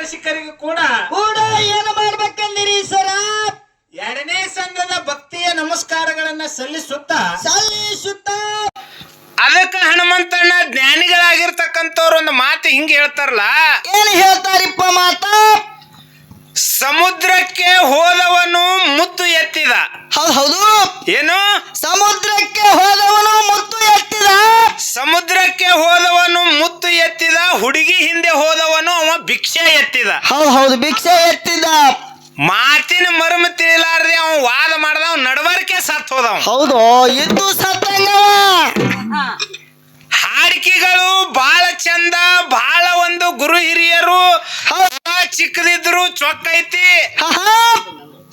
ರಸಿಕರಿಗೂ ಕೂಡ ಕೂಡ ಏನು ಮಾಡ್ಬೇಕಂದಿರಿ ಸರ? ಎರಡನೇ ಸಂಘದ ಭಕ್ತಿಯ ನಮಸ್ಕಾರಗಳನ್ನ ಸಲ್ಲಿಸುತ್ತಾ ಸಲ್ಲಿಸುತ್ತ. ಅದಕ್ಕ ಹನುಮಂತಣ್ಣ ಜ್ಞಾನಿಗಳಾಗಿರ್ತಕ್ಕಂಥವ್ರು ಒಂದು ಮಾತು ಹಿಂಗೆ ಹೇಳ್ತಾರಲ್ಲ? ಏನು ಹೇಳ್ತಾರಿಪ್ಪ ಮಾತ? ಸಮುದ್ರಕ್ಕೆ ಹೋದವನು ಮುತ್ತು ಎತ್ತಿದ. ಹೌದು ಹೌದು. ಏನು? ಸಮುದ್ರಕ್ಕೆ ಹೋದವನು ಮುತ್ತು ಎತ್ತಿದ. ಸಮುದ್ರಕ್ಕೆ ಹೋದವನು ಮುತ್ತು ಎತ್ತಿದ ಹುಡುಗಿ ಹಿಂದೆ ಹೋದವನು ಅವ ಭಿಕ್ಷೆ ಎತ್ತಿದ. ಹೌದು ಹೌದು ಭಿಕ್ಷೆ ಎತ್ತಿದ. ಮಾತಿನ ಮರ್ಮ ತಿಳಿಲಾರ್ದೆ ಅವ ವಾದ ಮಾಡ್ದ ಅವ ನಡವರಿಕೆ ಸತ್ ಹೋದವ. ಹೌದು ಇದ್ದು ಸತ್ತಂಗವ ಹಾಡಿಕೆಗಳು ಬಹಳ ಚಂದ ಬಹಳ ಒಂದು ಗುರು ಹಿರಿಯರು ಚಿಕ್ಕದಿದ್ರು ಚೊಕ್ಕ ಐತಿ.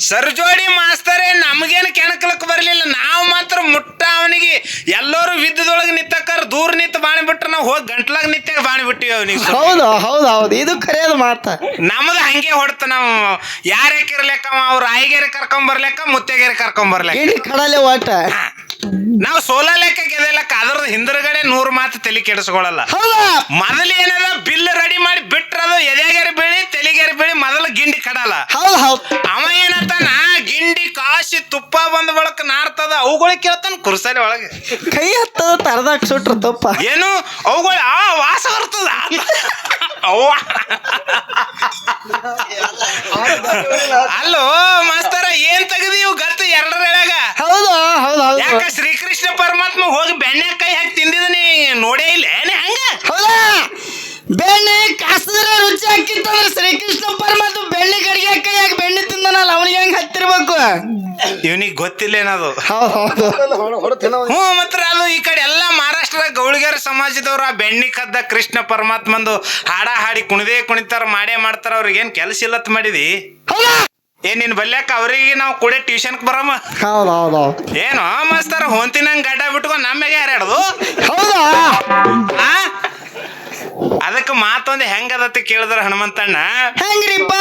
ಸರ್ಜೋಡಿ ಮಾಸ್ತರೇ ನಮಗೇನು ಕೆಣಕಲಕ್ ಬರ್ಲಿಲ್ಲ. ನಾವು ಮಾತ್ರ ಮುಟ್ಟ ಅವನಿಗೆ ಎಲ್ಲರೂ ವಿದ್ಯದೊಳಗೆ ನಿತ್ತಕ್ಕಾರ ದೂರ ನಿಂತು ಬಾಣಿ ಬಿಟ್ರೆ ನಾವು ಹೋಗಿ ಗಂಟ್ಲಾಗ ನಿತ್ಯಾಗ ಬಾಣಿ ಬಿಟ್ಟಿವಿ ಅವನಿಗೆ ಹೌದು ಹೌದು ಹೌದು. ಇದು ಕರೆಯೋದು ಮಾತ. ನಮ್ದು ಹಂಗೆ ಹೊಡ್ತ ನಾವು. ಯಾರ್ಯಾಕಿರ್ಲೆಕ್ಕ ಅವ್ರ ಆಯಿಗೆರೆ ಕರ್ಕೊಂಡ್ ಬರ್ಲೆಕ್ಕ ಮುತ್ತೆಗೆರೆ ಕರ್ಕೊಂಡ್ ಬರ್ಲೆಕ್ಕ. ಇಡೀ ಕಡಲೆ ಓಟ ನಾವು ಸೋಲ ಲೆಕ್ಕ ಗೆದಲಕ್ಕ ಅದ್ರ ಹಿಂದ್ರಗಡೆ ನೂರು ಮಾತು ತಲೆ ಕೆಡಿಸ್ಕೊಳಲ್ಲ. ಹೌದಾ? ಮೊದಲು ಏನದ? ಬಿಲ್ ರೆಡಿ ಮಾಡಿ ಬಿಟ್ರದು ಎದೆಗೆರೆ ಬೀಳಿ ತಲೆಗೆರೆ ಬೀಳಿ ಮೊದಲು ಗಿಂಡಿ ಕಡಲ್ಲ ಹೌದು ಹೌದು. ಅವ ಏನಂತಾನ? ಗಿಂಡಿ ಕಾಶಿ ತುಪ್ಪ ಬಂದ ಬಳಕ ನಾರ್ತದ. ಅವುಗಳಿಗೆ ಕೇಳ್ತಾನ ಕುರ್ಸಲಿ ಒಳಗೆ. ಕೈ ಹತ್ತದ ತರದಾಗ ಸುಟ್ರ ತಪ್ಪ. ಏನು? ಅವುಗಳ ಆ ವಾಸ ಬರ್ತದ. ಅವ್ವ. ಅಲ್ಲೋ ಮಾಸ್ತರ ಏನ್ ತೆಗದಿ ಇವು ಗತ್ತು ಎರಡರ ಎಳ್ಯಾಗ ಹೌದು ಹೌದು ಹೌದು. ಯಾಕ ಶ್ರೀಕೃಷ್ಣ ಪರಮಾತ್ಮ ಹೋಗಿ ಬೆಣ್ಣೆ ಕೈ ಹಾಕಿ ತಿಂದಿದನಿ? ನೋಡೇ ಇಲ್ಲ. ಏನೇ ಹಂಗ? ಹೌದಾ? ಬೆಣ್ಣೆ ಕಾಸಿದ್ರೆ ರುಚಿ ಹಾಕಿತ್ತಂದ್ರೆ ಶ್ರೀಕೃಷ್ಣ ಪರಮಾತ್ಮ ಬೆಣ್ಣೆ ಕಡಿಗೆ ಕೈಯಾಗ ಬೆಣ್ಣೆ ತಿಂದನಲ್ಲ ಅವನಿಗೆ ಹೆಂಗ್ ಹತ್ತಿರ್ಬೇಕು? ಇವನಿಗೆ ಗೊತ್ತಿಲ್ಲ ಏನದು ಹೌದು ಹ್ಞೂ ಮಾತ್ರ ಅದು ಈ ಕಡೆ ಎಲ್ಲ ಮಹಾರಾಷ್ಟ್ರ ಗೌಳಿಗರ ಸಮಾಜದವ್ರು ಆ ಬೆಣ್ಣಿ ಕದ್ದ ಕೃಷ್ಣ ಪರಮಾತ್ಮಂದು ಹಾಡ ಹಾಡಿ ಕುಣಿದೇ ಕುಣಿತಾರ ಮಾಡೇ ಮಾಡ್ತಾರ ಅವ್ರಿಗೆ ಏನ್ ಕೆಲಸ ಇಲ್ಲತ್ ಮಾಡಿದಿ? ಏನ್ ಏ ನಿನ್ ಬಲ್ಯಾಕ ಅವ್ರಿಗೆ ನಾವು ಕೂಡ ಟ್ಯೂಷನ್ಗೆ ಬರಮ್ಮ ಹೌದು ಹೌದು ಏನೋ ಮಾಸ್ತರ ಹೊಂತಿನಂಗ್ ಗಡ್ಡ ಬಿಟ್ಕೊಂಡು ನಮ್ಮೆಗೆ ಯಾರ್ಯಾಡ್ದು? ಹೌದಾ? ಅದಕ್ಕೆ ಮಾತೊಂದು ಹೆಂಗದತ್ತ ಕೇಳಿದ್ರ ಹನುಮಂತಣ್ಣ? ಹೆಂಗ್ರಿಪ್ಪ?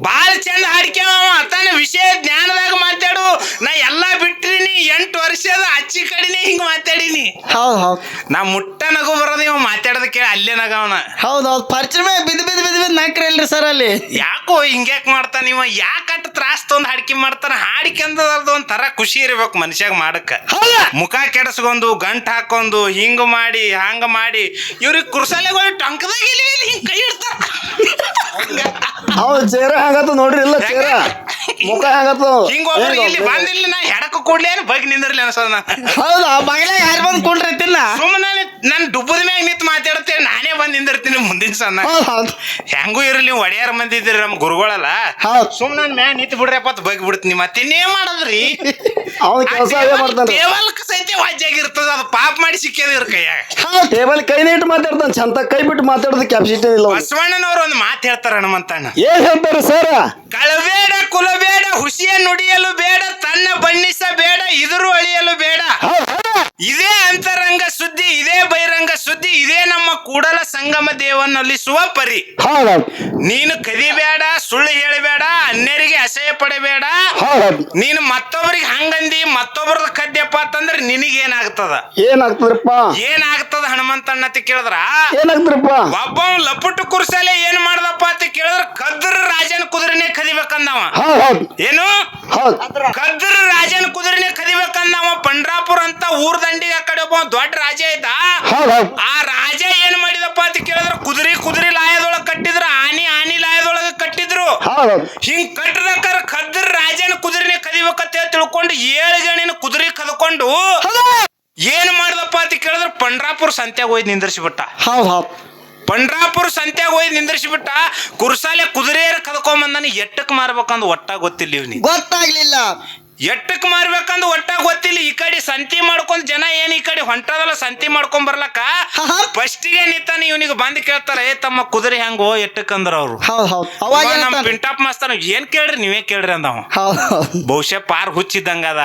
ಬಾಳ ಚಂದ ಹಾಡ್ಕ್ಯಾವ ತಾನ ವಿಷಯ ಜ್ಞಾನದಾಗ ಮಾತಾಡು. ನಾ ಎಲ್ಲಾ ಬಿಟ್ರಿನಿ ಎಂಟು ವರ್ಷದ ಅಚ್ಚಿ ಕಡಿನಿ ಹಿಂಗ್ ಮಾತಾಡಿನಿ. ಹೌದು ಹೌದು. ನಾ ಮುಟ್ಟ ನಗು ಬರೋದು ಇವ ಮಾತಾಡೋದು ಕೇಳಿ ಅಲ್ಲೇ ನಗವನ ಹೌದು ಹೌದು. ಪರಿಚಯ ಬಿದ್ ಬಿದ್ದು ಬಿದ್ ಬಿದ್ದು ನಾಕ್ರಿ ಅಲ್ರಿ ಸರ್ ಅಲ್ಲಿ. ಯಾಕೋ ಹಿಂಗ್ಯಾಕ್ ಮಾಡ್ತಾನ ಇವ? ಯಾಕಟ್ ತ್ರಾಸ್ ತೊಂದ್ ಹಾಡ್ಕಿ ಮಾಡ್ತಾನ? ಹಾಡಿಕೆ ಅಂದದ ಒಂಥರ ಖುಷಿ ಇರ್ಬೇಕು ಮನುಷ್ಯಾಗ ಮಾಡಕ್ಕ. ಹೌದಾ? ಮುಖ ಕೆಡಸ್ಕೊಂಡು ಗಂಟ್ ಹಾಕೊಂಡು ಹಿಂಗ ಮಾಡಿ ಹಂಗ ಮಾಡಿ ಇವ್ರಿಗೆ ಕುರ್ಸಲೆಗಳು ಟಂಕದಾಗ ಇಲ್ಲಿ ಇಲ್ಲಿ ಹಿಂಗ್ ಕೈ ಇಡ್ತಾರ ಹೌದು ಚೇರ ಹಂಗತ್ತ ನೋಡ್ರಿ ಇಲ್ಲ ಚೇರ. ಮುಖ ಹಂಗತ್ತ ಹಿಂಗ ಒಬ್ರು ಇಲ್ಲಿ ಬಂದಿಲ್ಲ ನಾ ಹೆಡಕ ಕೂಡ್ಲೇ ಬಗ್ ನಿಂದಿರ್ಲಿ ಅನ್ಸದ ಹೌದಾ ಬಗಲಾಗ ಯಾರು ಬಂದು ಕುಂಡ್ರೈತಿಲ್ಲ ಸುಮ್ಮನೆ ನನ್ ಡುಬ್ಬದ ಮ್ಯಾಗ ನಿಂತು ಮಾತಾಡ್ತೇನೆ ನಾನೇ ಬಂದು ನಿಂದಿರ್ತೀನಿ ಮುಂದಿನ ಸಣ್ಣ. ಹೌದು ಹೌದು ಹೆಂಗೂ ಇರಲಿ ನೀವು ಒಡೆಯಾರ ಮಂದಿ ಇದ್ದೀರಿ ನಮ್ಮ ಗುರುಗಳಲ್ಲ ಹೌದು ಸುಮ್ಮನೆ ಮ್ಯಾಗ ನಿಂತು ಬಿಡ್ರಪ್ಪ ಅಂತ ಬಗ್ ಬಿಡ್ತೀನಿ ಮತ್ತೆ ಇನ್ನೇನ್ ಮಾಡೋದ್ರಿ? ಅವ್ನ ಕೆಲಸ ಅದೇ ಮಾಡ್ತಾನೆ. ದೇವಲ್ಕ ಸಹಿತ ವಾಜ್ಯಾಗಿರ್ತದ ಅದು ಪಾಪ ಮಾಡಿ ಸಿಕ್ಕ್ಯದ ಇವ್ರ ಕೈಯಾಗ. ಹೌದು ಟೇಬಲ್ ಕೈ ನೀಟ್ ಮಾತಾಡ್ತಾನೆ ಚಂತ ಕೈ ಬಿಟ್ಟು ಮಾತಾಡೋದು ಕ್ಯಾಪ್ಸಿಟಿ ಇಲ್ಲ ಅವ್ನಿಗೆ. ಬಸವಣ್ಣನವ್ರು ಒಂದು ಮಾತು ಹೇಳ್ತಾರ ಹನುಮಂತಣ್ಣ. ಏನ್ ಹೇಳ್ತಾರೆ ಸರ್? ಕಳಬೇಡ ಕುಲಬೇಡ ಹುಸಿಯ ನುಡಿಯಲು ಬೇಡ ತನ್ನ ಬಣ್ಣಿಸ ಬೇಡ ಇದರು ಅಳಿಯಲು ಬೇಡ. ಇದೇ ಅಂತರಂಗ ಸುದ್ದಿ ಇದೇ ಬಹಿರಂಗ ಸುದ್ದಿ ಇದೇ ನಮ್ಮ ಕೂಡಲ ಸಂಗಮ ದೇವನಲ್ಲಿಸುವ ಪರಿ ಹೌದೌದು ನೀನು ಕದಿಬೇಡ ಸುಳ್ಳು ಹೇಳಬೇಡ ಅನ್ಯರಿಗೆ ಅಸಹ್ಯ ಪಡಬೇಡ. ಹೌದೌದು ನೀನು ಮತ್ತೊಬ್ಬರಿಗೆ ಹಂಗಂದಿ ಮತ್ತೊಬ್ಬರದ ಕದ್ಯಪ್ಪ ಅಂತಂದ್ರೆ ನಿನಗೇನಾಗ್ತದ? ಏನಾಗ್ತದ್ರಪ್ಪ? ಏನಾಗ್ತದ? ಹನುಮಂತಣ್ಣ ಅಂತ ಕೇಳಿದ್ರ? ಏನಾಗ್ತಾರಪ್ಪ ಒಬ್ಬ ಲಪುಟ್ಟು ಕುರ್ಸಲೆ ಏನ್ ಮಾಡ್ದಪ್ಪ ಅಂತ ಕೇಳಿದ್ರ ಕದ್ರ ರಾಜನ ಕುದುರೆನೆ ಕದಿಬೇಕಂದವ. ಹೌದು ಹೌದು. ಏನು? ಹೌದು. ಕದ್ರ ರಾಜನ ಕುದುರೆನೆ ಕದಿಬೇಕಂದವ. ಪಂಡ್ರಾಪುರ ಅಂತ ಊರ್ ದಂಡಿಗೆ ಆ ಕಡೆ ಒಬ್ಬ ದೊಡ್ಡ ರಾಜ ಇದ್ದ. ಹೌದು ಹೌದು. ಆ ರಾಜ ಏನ್ ಮಾಡಿದಪ್ಪ ಅಂತ ಕೇಳಿದ್ರ ಕುದುರೆ ಕುದುರೆ ಲಾಯದೊಳಗ ಕಟ್ಟಿದ್ರ ಆನಿ ಆನಿ ಲಾಯದೊಳಗ ಕಟ್ಟಿದ್ರು. ಹಿಂಗ್ ಕಟ್ಟಬೇಕಾರ ಕದ್ರ ರಾಜನ ಕುದುರೆನೆ ಕದಿಬೇಕಂತ ತಿಳ್ಕೊಂಡು ಏಳು ಜನ ಕುದುರೆ ಕದ್ಕೊಂಡು ಏನ್ ಮಾಡ್ದಪ್ಪ ಅಂತ ಕೇಳಿದ್ರೆ ಪಂಡ್ರಾಪುರ ಸಂತ್ಯಾಗ ಹೋಗಿ ನಿಂದ್ರಿಸಿಬಿಟ್ಟ. ಹೌದು ಹೌದು. ಪಂಡ್ರಾಪುರ ಸಂತ್ಯಾಗ ಹೋಗಿ ನಿಂದ್ರಿಸಿಬಿಟ್ಟ ಕುರ್ಸಾಲೆ ಕುದುರೆಯರ ಕದ್ಕೊಂಬಂದಾನ ಎಟ್ಟಕ್ ಮಾರ್ಬೇಕಂದ್ ಒಟ್ಟ ಗೊತ್ತಿಲ್ಲ ಇವ್ನಿ ಗೊತ್ತಾಗ್ಲಿಲ್ಲ. ಎಟ್ಟಕ್ ಮಾರ್ಬೇಕಂದ್ ಒಟ್ಟ ಗೊತ್ತಿಲ್ಲ. ಈ ಕಡೆ ಸಂತಿ ಮಾಡ್ಕೊಂಡ್ ಜನ ಏನ್ ಈ ಕಡೆ ಹೊಂಟದಲ್ಲ ಸಂತಿ ಮಾಡ್ಕೊಂಡ್ ಬರ್ಲಕ್ಕ? ಫಸ್ಟ್ ಫಸ್ಟಿಗೆ ನಿತಾನೆ ಇವನಿಗೆ ಬಂದ್ ಕೇಳ್ತಾರ ಏ ತಮ್ಮ ಕುದುರೆ ಹೆಂಗೋ ಎಟ್ಟಕ್ ಅಂದ್ರ ಅವ್ರು? ಹೌದು ಹೌದು. ಅವಾಗ ನಮ್ ಪಿಂಟಪ್ ಮಾಸ್ತರ್ ಏನ್ ಕೇಳ್ರಿ ನೀವೇ ಕೇಳ್ರಿ ಅಂದವ. ಹೌದು ಹೌದು. ಬಹುಶಃ ಪಾರ್ ಹುಚ್ಚಿದ್ದಂಗ ಅದ.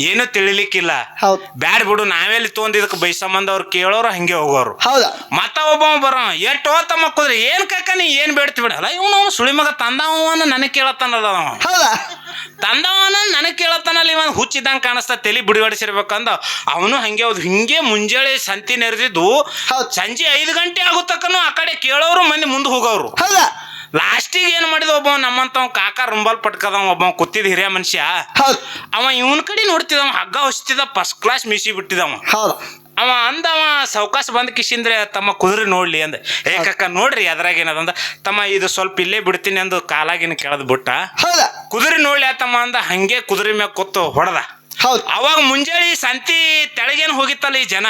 ಏನು ತಿಳಿಲಿಕ್ಕಿಲ್ಲ. ಹೌದು. ಬ್ಯಾಡ್ ಬಿಡು ನಾವೆಲ್ಲಿ ಬೈ ಬೈಸಂಬಂದ ಅವ್ರು ಕೇಳೋರು ಹಂಗೆ ಹೋಗೋರು. ಹೌದಾ. ಮತ್ತ ಒಬ್ಬ ಬರೋ ಎಷ್ಟು ತಮ್ಮ ಕುದ್ರೆ ಏನ್ ಕಾಕ ನೀ ಏನ್ ಬೇಡ್ತಿ ಬಿಡಲ್ಲ ಇವನು ಸುಳಿಮಗ ಸುಳಿ ಮಗ ತಂದವನ ನನಗೆ ಕೇಳತ್ತಾನದ ಅವ ಹೌದಾ? ತಂದವನ ನನಗೆ ಕೇಳತ್ತಾನಲ್ಲಿ ಇವನ್ ಹುಚ್ಚಿದಂಗೆ ಕಾಣಿಸ್ತಾ ತಲೆ ಬಿಡುಗಡಿಸಿರ್ಬೇಕಂದ ಅವನು ಹಂಗೆ ಹೌದು ಹಿಂಗೆ ಮುಂಜಾನೆ ಸಂತಿ ನೆರೆದಿದ್ದು. ಸಂಜೆ ಐದು ಗಂಟೆ ಆಗುತ್ತಕ್ಕನು ಆ ಕಡೆ ಕೇಳೋರು ಮಂದಿ ಮುಂದೆ ಹೋಗೋರು. ಹೌದಾ? ಮಾಡಿದ ಒಬ್ಬ ನಮ್ಮಂತ ಕಾಕ ರುಂಬಲ್ ಪಟ್ಕದ ಒಬ್ಬ ಕುತ್ತಿದ ಹಿರಿಯ ಮನುಷ್ಯ. ಅವ ಇವನ್ ಕಡೆ ನೋಡ್ತಿದವ ಹಗ್ಗ ಹೊಸ್ತಿದ ಫಸ್ಟ್ ಕ್ಲಾಸ್ ಮೀಸಿ ಬಿಟ್ಟಿದವ ಹೌದು. ಅವ ಅಂದವ ಸಾವ್ಕಾಶ ಬಂದ ಕಿಶಿಂದ್ರೆ ತಮ್ಮ ಕುದುರೆ ನೋಡ್ಲಿ ಅಂದ. ಏಕಕ್ಕ ಕಕ್ಕ ನೋಡ್ರಿ ಅದ್ರಾಗ ಏನದಂದ ತಮ್ಮ ಇದು ಸ್ವಲ್ಪ ಇಲ್ಲೇ ಬಿಡ್ತೀನಿ ಅಂದು ಕಾಲಾಗಿನ ಕೆಳದ್ ಬಿಟ್ಟ. ಹೌದ. ಕುದುರೆ ನೋಡ್ಲಿ ತಮ್ಮ ಅಂದ ಹಂಗೆ ಕುದುರೆ ಮ್ಯಾಗ ಕೂತು ಹೊಡೆದ. ಹೌದು. ಅವಾಗ ಮುಂಜಾನೆ ಸಂತಿ ತೆಳಗೇನು ಹೋಗಿತ್ತಲ್ಲ ಈ ಜನ?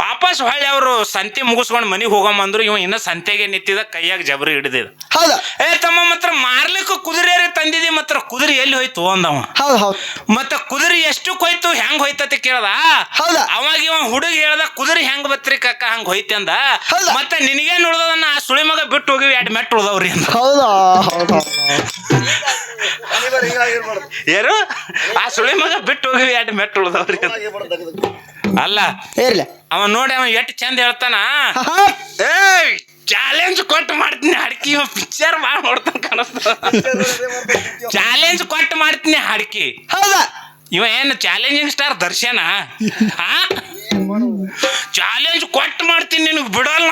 ವಾಪಸ್ ಹೊಳ್ಳಿ ಅವರು ಸಂತಿ ಮುಗಿಸ್ಕೊಂಡು ಮನಿಗೆ ಹೋಗಂಬಂದ್ರು ಇವ ಇನ್ನ ಸಂತೆಗೆ ನಿಂತಿದ ಕೈಯಾಗ ಜಬರಿ ಹಿಡಿದಿದ. ಹೌದು. ಏ ತಮ್ಮ ಮಾತ್ರ ಮಾರ್ಲಿಕ್ಕೆ ಕುದುರೆ ತಂದಿದಿ ಮಾತ್ರ ಕುದುರೆ ಎಲ್ಲಿ ಹೋಯ್ತು ಅಂದವ. ಹೌದು ಹೌದು. ಮತ್ತ ಕುದುರೆ ಎಷ್ಟಕ್ಕೆ ಹೋಯ್ತು ಹೆಂಗ್ ಹೋಯ್ತತಿ ಕೇಳ್ದ? ಹೌದು. ಅವಾಗ ಇವ ಹುಡುಗ ಹೇಳ್ದ ಕುದುರೆ ಹೆಂಗ್ ಬತ್ರಿ ಕಕ್ಕ ಹಂಗ್ ಹೋಯ್ತಿ ಅಂದ. ಮತ್ತೆ ನಿನಗೇನು ಉಳ್ದದನ್ನ ಆ ಸುಳಿ ಮಗ ಬಿಟ್ಟು ಹೋಗಿ ಎರಡು ಮೆಟ್ಟ ಉಳ್ದವ್ರಿ ಅಂದ. ಹೌದಾ ಹೌದು ಯಾರು? ಆ ಸುಳಿ ಮಗ ಬಿಟ್ಟು ಹೋಗಿ ಎಟ್ ಮೆಟ್ಟು ಉಳ್ದವ್ರಿ ಅಲ್ಲ ಇರ್ಲಿ ಅವ ನೋಡಿ ಅವ ಎಷ್ಟು ಚಂದ ಹೇಳ್ತಾನ? ಏಯ್ ಚಾಲೆಂಜ್ ಕೊಟ್ಟು ಮಾಡ್ತೀನಿ ಅಡ್ಕಿ ಪಿಕ್ಚರ್ ಭಾಳ ನೋಡ್ತಾನ ಕಾಣಿಸ್ತ ಚಾಲೆಂಜ್ ಕೊಟ್ಟು ಮಾಡ್ತೀನಿ ಅಡ್ಕಿ. ಹೌದಾ? ಇವ ಏನು ಚಾಲೆಂಜಿಂಗ್ ಸ್ಟಾರ್ ದರ್ಶನ? ಹಾ? ಚಾಲೆಂಜ್ ಕೊಟ್ಟು ಮಾಡ್ತೀನಿ ನಿನಗೆ ಬಿಡಲ್ಲ.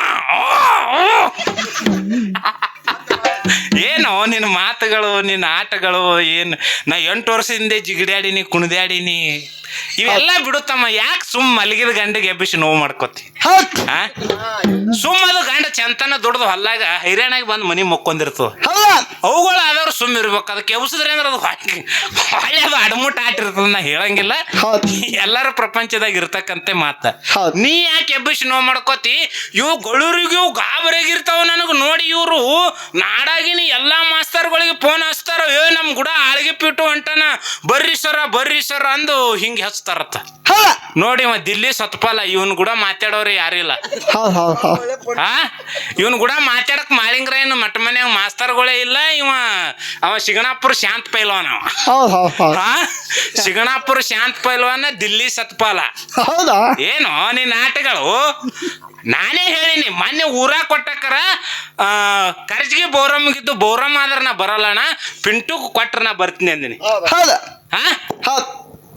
ಏನೋ ನಿನ್ನ ಮಾತುಗಳು ನಿನ್ನ ಆಟಗಳು, ಏನು ನಾ ಎಂಟು ವರ್ಷದಿಂದ ಜಿಗಿಡ್ಯಾಡಿನಿ ಕುಣಿದ್ಯಾಡಿನಿ ಇವೆಲ್ಲ ಬಿಡುತ್ತಮ್ಮ ಯಾಕೆ ಸುಮ್ಮ ಮಲಗಿದ ಗಂಡಿಗೆ ಎಬ್ಬಿಸಿ ನೋವು ಮಾಡ್ಕೋತಿ? ಹೌದು. ಸುಮ್ಮ ಅದು ಗಂಡ ಚಂತನ ದುಡ್ದು ಹೊಲ್ಲಾಗ ಹೈರಾಣಾಗಿ ಬಂದು ಮನಿ ಮುಕ್ಕೊಂಡಿರ್ತದ ಹೌದಾ. ಅವುಗಳು ಆದವ್ರು ಸುಮ್ಮ ಇರ್ಬೇಕು. ಅದಕ್ಕೆ ಎಬ್ಸಿದ್ರೆ ಅಂದ್ರೆ ಅದು ಹೊಳ್ಳಿ ಅದು ಅಡಮುಟ್ಟ ಆಟಿರ್ತದ ನಾ ಹೇಳಂಗಿಲ್ಲ. ಎಲ್ಲರ ಪ್ರಪಂಚದಾಗ ಇರ್ತಕ್ಕಂತೆ ಮಾತ. ನೀ ಯಾಕೆ ಎಬ್ಬಿಸಿ ನೋವು ಮಾಡ್ಕೋತಿ? ಇವು ಗಳೂರಿಗೂ ಇವು ಗಾಬರಿಯಾಗಿರ್ತಾವ ನನಗೆ ನೋಡಿ ಇವರು. ನಾಡಾಗಿನ ಎಲ್ಲಾ ಮಾಸ್ತರ್ಗಳಿಗೆ ಫೋನ್ ಹಚ್ತಾರ. ಏ ನಮ್ ಗುಡ ಆಳ್ಗೆ ಪಿಟ್ಟು ಅಂಟನ ಬರ್ರಿ ಸರ ಬರ್ರಿ ಸರ ಅಂದು ಹಿಂಗೆ ಹಚ್ತಾರತ್ತ. ನೋಡಿ ದಿಲ್ಲಿ ಸತ್ಪಾಲ ಇವನ್ ಕೂಡ ಮಾತಾಡೋರು ಯಾರಿಲ್ಲ ಹೌದು ಹೌದು ಹೌದು. ಆ? ಇವನ್ ಕೂಡ ಮಾತಾಡಕ್ ಮಾಳಿಂಗ್ರ ಏನು ಮಟ್ಟ ಮನ್ಯಾಗ ಮಾಸ್ತರ್ಗಳೇ ಇಲ್ಲ ಇವ ಅವ ಶಿಗಣಾಪುರ ಶಾಂತ್ ಪೈಲ್ವಾನ ಅವ. ಹೌದು ಹೌದು ಹೌದು. ಆ? ಶಿಗಣಾಪುರ ಶಾಂತ್ ಪೈಲ್ವಾನ ದಿಲ್ಲಿ ಸತ್ಪಾಲ. ಹೌದಾ? ಏನು ನಿನ್ನ ಆಟಗಳು ನಾನೇ ಹೇಳಿನಿ ಮೊನ್ನೆ ಊರ ಕೊಟ್ಟಕ್ಕರ ಆ, ಕರ್ಜಿಗೆ ಬೋರಮ್ಗಿದ್ದು ಬೋರಮ್ ಆದ್ರ ನಾ ಬರಲ್ಲಣ್ಣ ಪಿಂಟು ಕೊಟ್ರ ನಾ ಬರ್ತೀನಿ ಅಂದಿನಿ. ಹೌದಾ. ಹಾ ಹೌದು.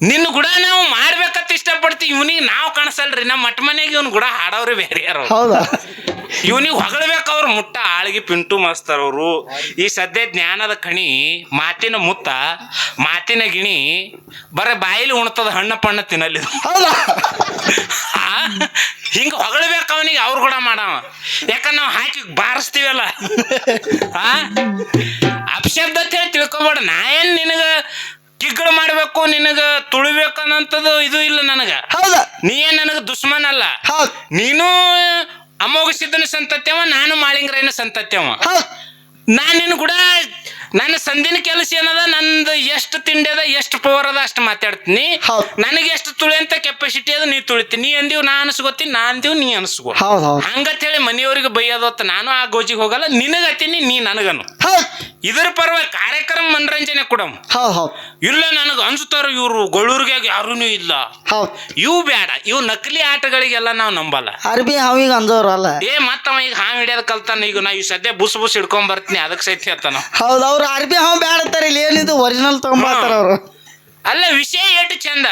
ನಿನ್ನ ಗುಡ ನಾವು ಮಾಡ್ಬೇಕಂತ ಇಷ್ಟಪಡ್ತೀವಿ ಇವನಿಗೆ ನಾವು ಕಾಣಿಸಲ್ರಿ. ನಮ್ಮ ಮಟ್ಟ ಮನೆಗೆ ಇವ್ನ ಗುಡ ಹಾಡೋರು ಬೇರೆ ಯಾರು ಹೌದಾ? ಇವನಿಗೆ ಹೊಗಳಬೇಕು ಅವ್ರು ಮುಟ್ಟ ಆಳಿಗೆ ಪಿಂಟು ಮಾಸ್ತರ್ ಅವರು. ಈ ಸದ್ಯ ಜ್ಞಾನದ ಕಣಿ ಮಾತಿನ ಮುತ್ತ ಮಾತಿನ ಗಿಣಿ ಬರ ಬಾಯಿಲಿ ಉಣ್ತದ ಹಣ್ಣ ಪಣ್ಣ ತಿನ್ನಲಿ ಹೌದಾ? ಹಿಂಗ ಹೊಗಳ್ಬೇಕು ಅವನಿಗೆ ಅವ್ರು ಕೂಡ ಮಾಡವ. ಯಾಕಂದ್ರೆ ನಾವು ಹಾಕಿ ಬಾರಿಸ್ತೀವಲ್ಲ? ಆ? ಅಪಶಬ್ದ ಅಂತ ಹೇಳಿ ತಿಳ್ಕೊಬೇಡ. ನಾ ಏನ್ ನಿನಗ ಕಿಗ್ಗಳು ಮಾಡ್ಬೇಕು ನಿನಗ ತುಳಿಬೇಕನ್ನಂತದ್ದು ಇದು ಇಲ್ಲ ನನಗ ಹೌದ ನೀ ಏನ್ ನನಗ ದುಶ್ಮನ್ ಅಲ್ಲ ನೀನು ಅಮೋಘ ಸಂತತ್ಯವ ನಾನು ಮಾಳಿಂಗ್ರಯ್ಯನ ಸಂತತ್ಯವ ನಾನು ನಿನ್ನ ಕೂಡ ನನ್ನ ಸಂದಿನ ಕೆಲಸ ಏನದ ನಂದು ಎಷ್ಟು ತಿಂಡಿ ಅದ ಎಷ್ಟು ಪವರ್ ಅದ ಅಷ್ಟು ಮಾತಾಡ್ತೀನಿ. ನನಗೆ ಎಷ್ಟು ತುಳಿ ಅಂತ ಕೆಪಾಸಿಟಿ ಅದ ನೀ ತುಳಿತೀನಿ ನೀ ಅಂದಿವ್ ನಾ ಅನ್ಸ್ಕೋತೀನಿ ನಾ ಅಂದಿವ್ ನೀ ಅನ್ಸ್ಕೋ ಹೌದು ಹಂಗತ್ ಹೇಳಿ ಮನೆಯವ್ರಿಗೆ ಬೈಯೋದು ನಾನು ಆ ಗೋಜಿಗೆ ಹೋಗಲ್ಲ ನಿನಗತ್ತೀನಿ ನೀ ನನಗನು ಇದರ ಪರ್ವ ಕಾರ್ಯಕ್ರಮ ಮನರಂಜನೆ ಕೊಡಮ್ ಹೌದು ಹೌದು. ಇಲ್ಲ ನನಗೆ ಅನ್ಸುತ್ತಾರ ಇವರು ಗೊಳ್ಳೂರಿಗೆ ಯಾರೂ ಇಲ್ಲ. ಹೌದು. ಇವು ಬೇಡ ಇವು ನಕಲಿ ಆಟಗಳಿಗೆಲ್ಲ ನಾವು ನಂಬಲ್ಲ. ಅರ್ಬಿ ಅವಿಗೆ ಅಂದವ್ರಲ್ಲ ಏ ಮತ್ತವ ಈಗ ಹಾವು ಹಿಡಿಯೋದ್ ಕಲ್ತಾನ ಈಗ ನಾ ಈ ಸದ್ಯ ಬುಸ್ ಬುಸ್ ಹಿಡ್ಕೊಂಡ್ ಬರ್ತೀನಿ ಅದಕ್ಕೆ ಸೈತಿ ಹೇಳ್ತಾನ ಹೌದು ಅವ್ರು ಅರ್ಬಿ ಹಾವು ಅಂತಾರೆ ಇಲ್ಲಿ ಏನಿದು ಒರಿಜಿನಲ್ ತಗೊಂಬರ್ತಾರ ಅವರು. ಅಲ್ಲ ವಿಷಯ ಎಷ್ಟು ಚಂದ?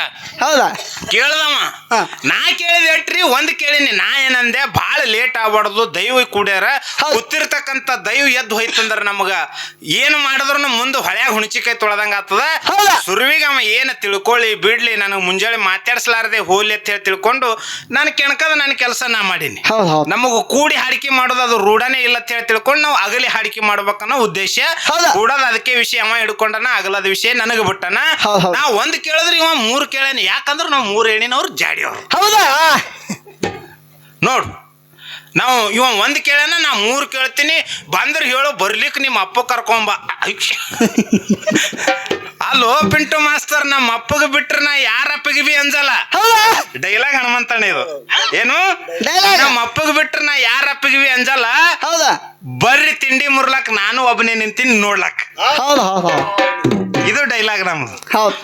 ಹೌದಾ? ಕೇಳ್ದವ. ಹಾ. ನಾ ಕೇಳಿದ ಎಟ್ರಿ? ಒಂದ್ ಕೇಳಿನಿ. ನಾ ಏನಂದೆ? ಭಾಳ ಲೇಟ್ ಆಗ್ಬಾರ್ದು. ದೈವ ಕೂಡ್ಯಾರ. ಹೌದ್. ಗೊತ್ತಿರ್ತಕ್ಕಂಥ ದೈವ ಎದ್ದು ಹೋಯ್ತಂದ್ರ ನಮಗ. ಏನು ಮಾಡಿದ್ರು ಮುಂದೆ ಹೊಳ್ಯಾಗ ಹುಣಚಿಕಾಯಿ ತೊಳೆದಂಗ ಆಗ್ತದ. ಹೌದಾ? ಸುರುವಿಗೆ ಅವ ಏನು ತಿಳ್ಕೊಳ್ಳಿ ಬಿಡ್ಲಿ ನನಗೆ ಮುಂಜಾನೆ ಮಾತಾಡ್ಸಲಾರದೆ ಹೋಲಿ ಅಂತ ಹೇಳಿ ತಿಳ್ಕೊಂಡು ನಾನು ಕೆಣಕದ ನನ್ನ ಕೆಲಸ ನಾ ಮಾಡೀನಿ. ಹೌದು ಹೌದು. ನಮಗ ಕೂಡಿ ಹಾಡಿಕೆ ಮಾಡೋದು ಅದು ರೂಢನೇ ಇಲ್ಲ ಅಂತ ಹೇಳಿ ತಿಳ್ಕೊಂಡು ನಾವು ಅಗಲಿ ಹಾಡಿಕೆ ಮಾಡ್ಬೇಕನ್ನೋ ಉದ್ದೇಶ. ಹೌದಾ? ಕೂಡದ ಅದಕ್ಕೆ ವಿಷಯ ಅವ ಹಿಡ್ಕೊಂಡನ ಅಗಲದ ವಿಷಯ ನನಗೆ ಬಿಟ್ಟನ. ಹೌದ್ ಹೌದ್. ನಾವು ಒಂದ್ ಕೇಳಿದ್ರೆ ಇವ ಮೂರು ಕೇಳೇನಿ. ಯಾಕಂದ್ರೆ ನಾವು ಮೂರು ಹೆಣ್ಣಿನವ್ರು ಜಾಡಿಯವ್ರು ಹೌದಾ? ನೋಡು ನಾವು ಇವ ಒಂದ್ ಕೇಳೇನ ನಾ ಮೂರು ಕೇಳ್ತೀನಿ. ಬಂದ್ರೆ ಹೇಳೋ ಬರ್ಲಿಕ್ಕೆ ನಿಮ್ಮ ಅಪ್ಪ ಕರ್ಕೊಂಬ. ಅಲ್ಲೋ ಪಿಂಟು ಮಾಸ್ತರ್ ನಮ್ಮ ಅಪ್ಪಗೆ ಬಿಟ್ರೆ ನಾ ಯಾರ ಅಪ್ಪಗೆ ಬಿ ಅಂಜಲ್ಲ? ಡೈಲಾಗ್ ಹನುಮಂತಣ್ಣ ಇದು. ಏನು. ನಮ್ಮ ಅಪ್ಪಗೆ ಬಿಟ್ರೆ ನಾ ಯಾರ ಅಪ್ಪಗೆ ಬಿ ಅಂಜಲ್ಲ? ಹೌದಾ? ಬರ್ರಿ ತಿಂಡಿ ಮುರ್ಲಾಕ್ ನಾನು ಒಬ್ಬನೇ ನಿಂತೀನಿ ನೋಡ್ಲಾಕ್. ಹೌದು ಹೌದು ಹೌದು. ಇದು ಡೈಲಾಗ್ ನಮ್ದು. ಹೌದು.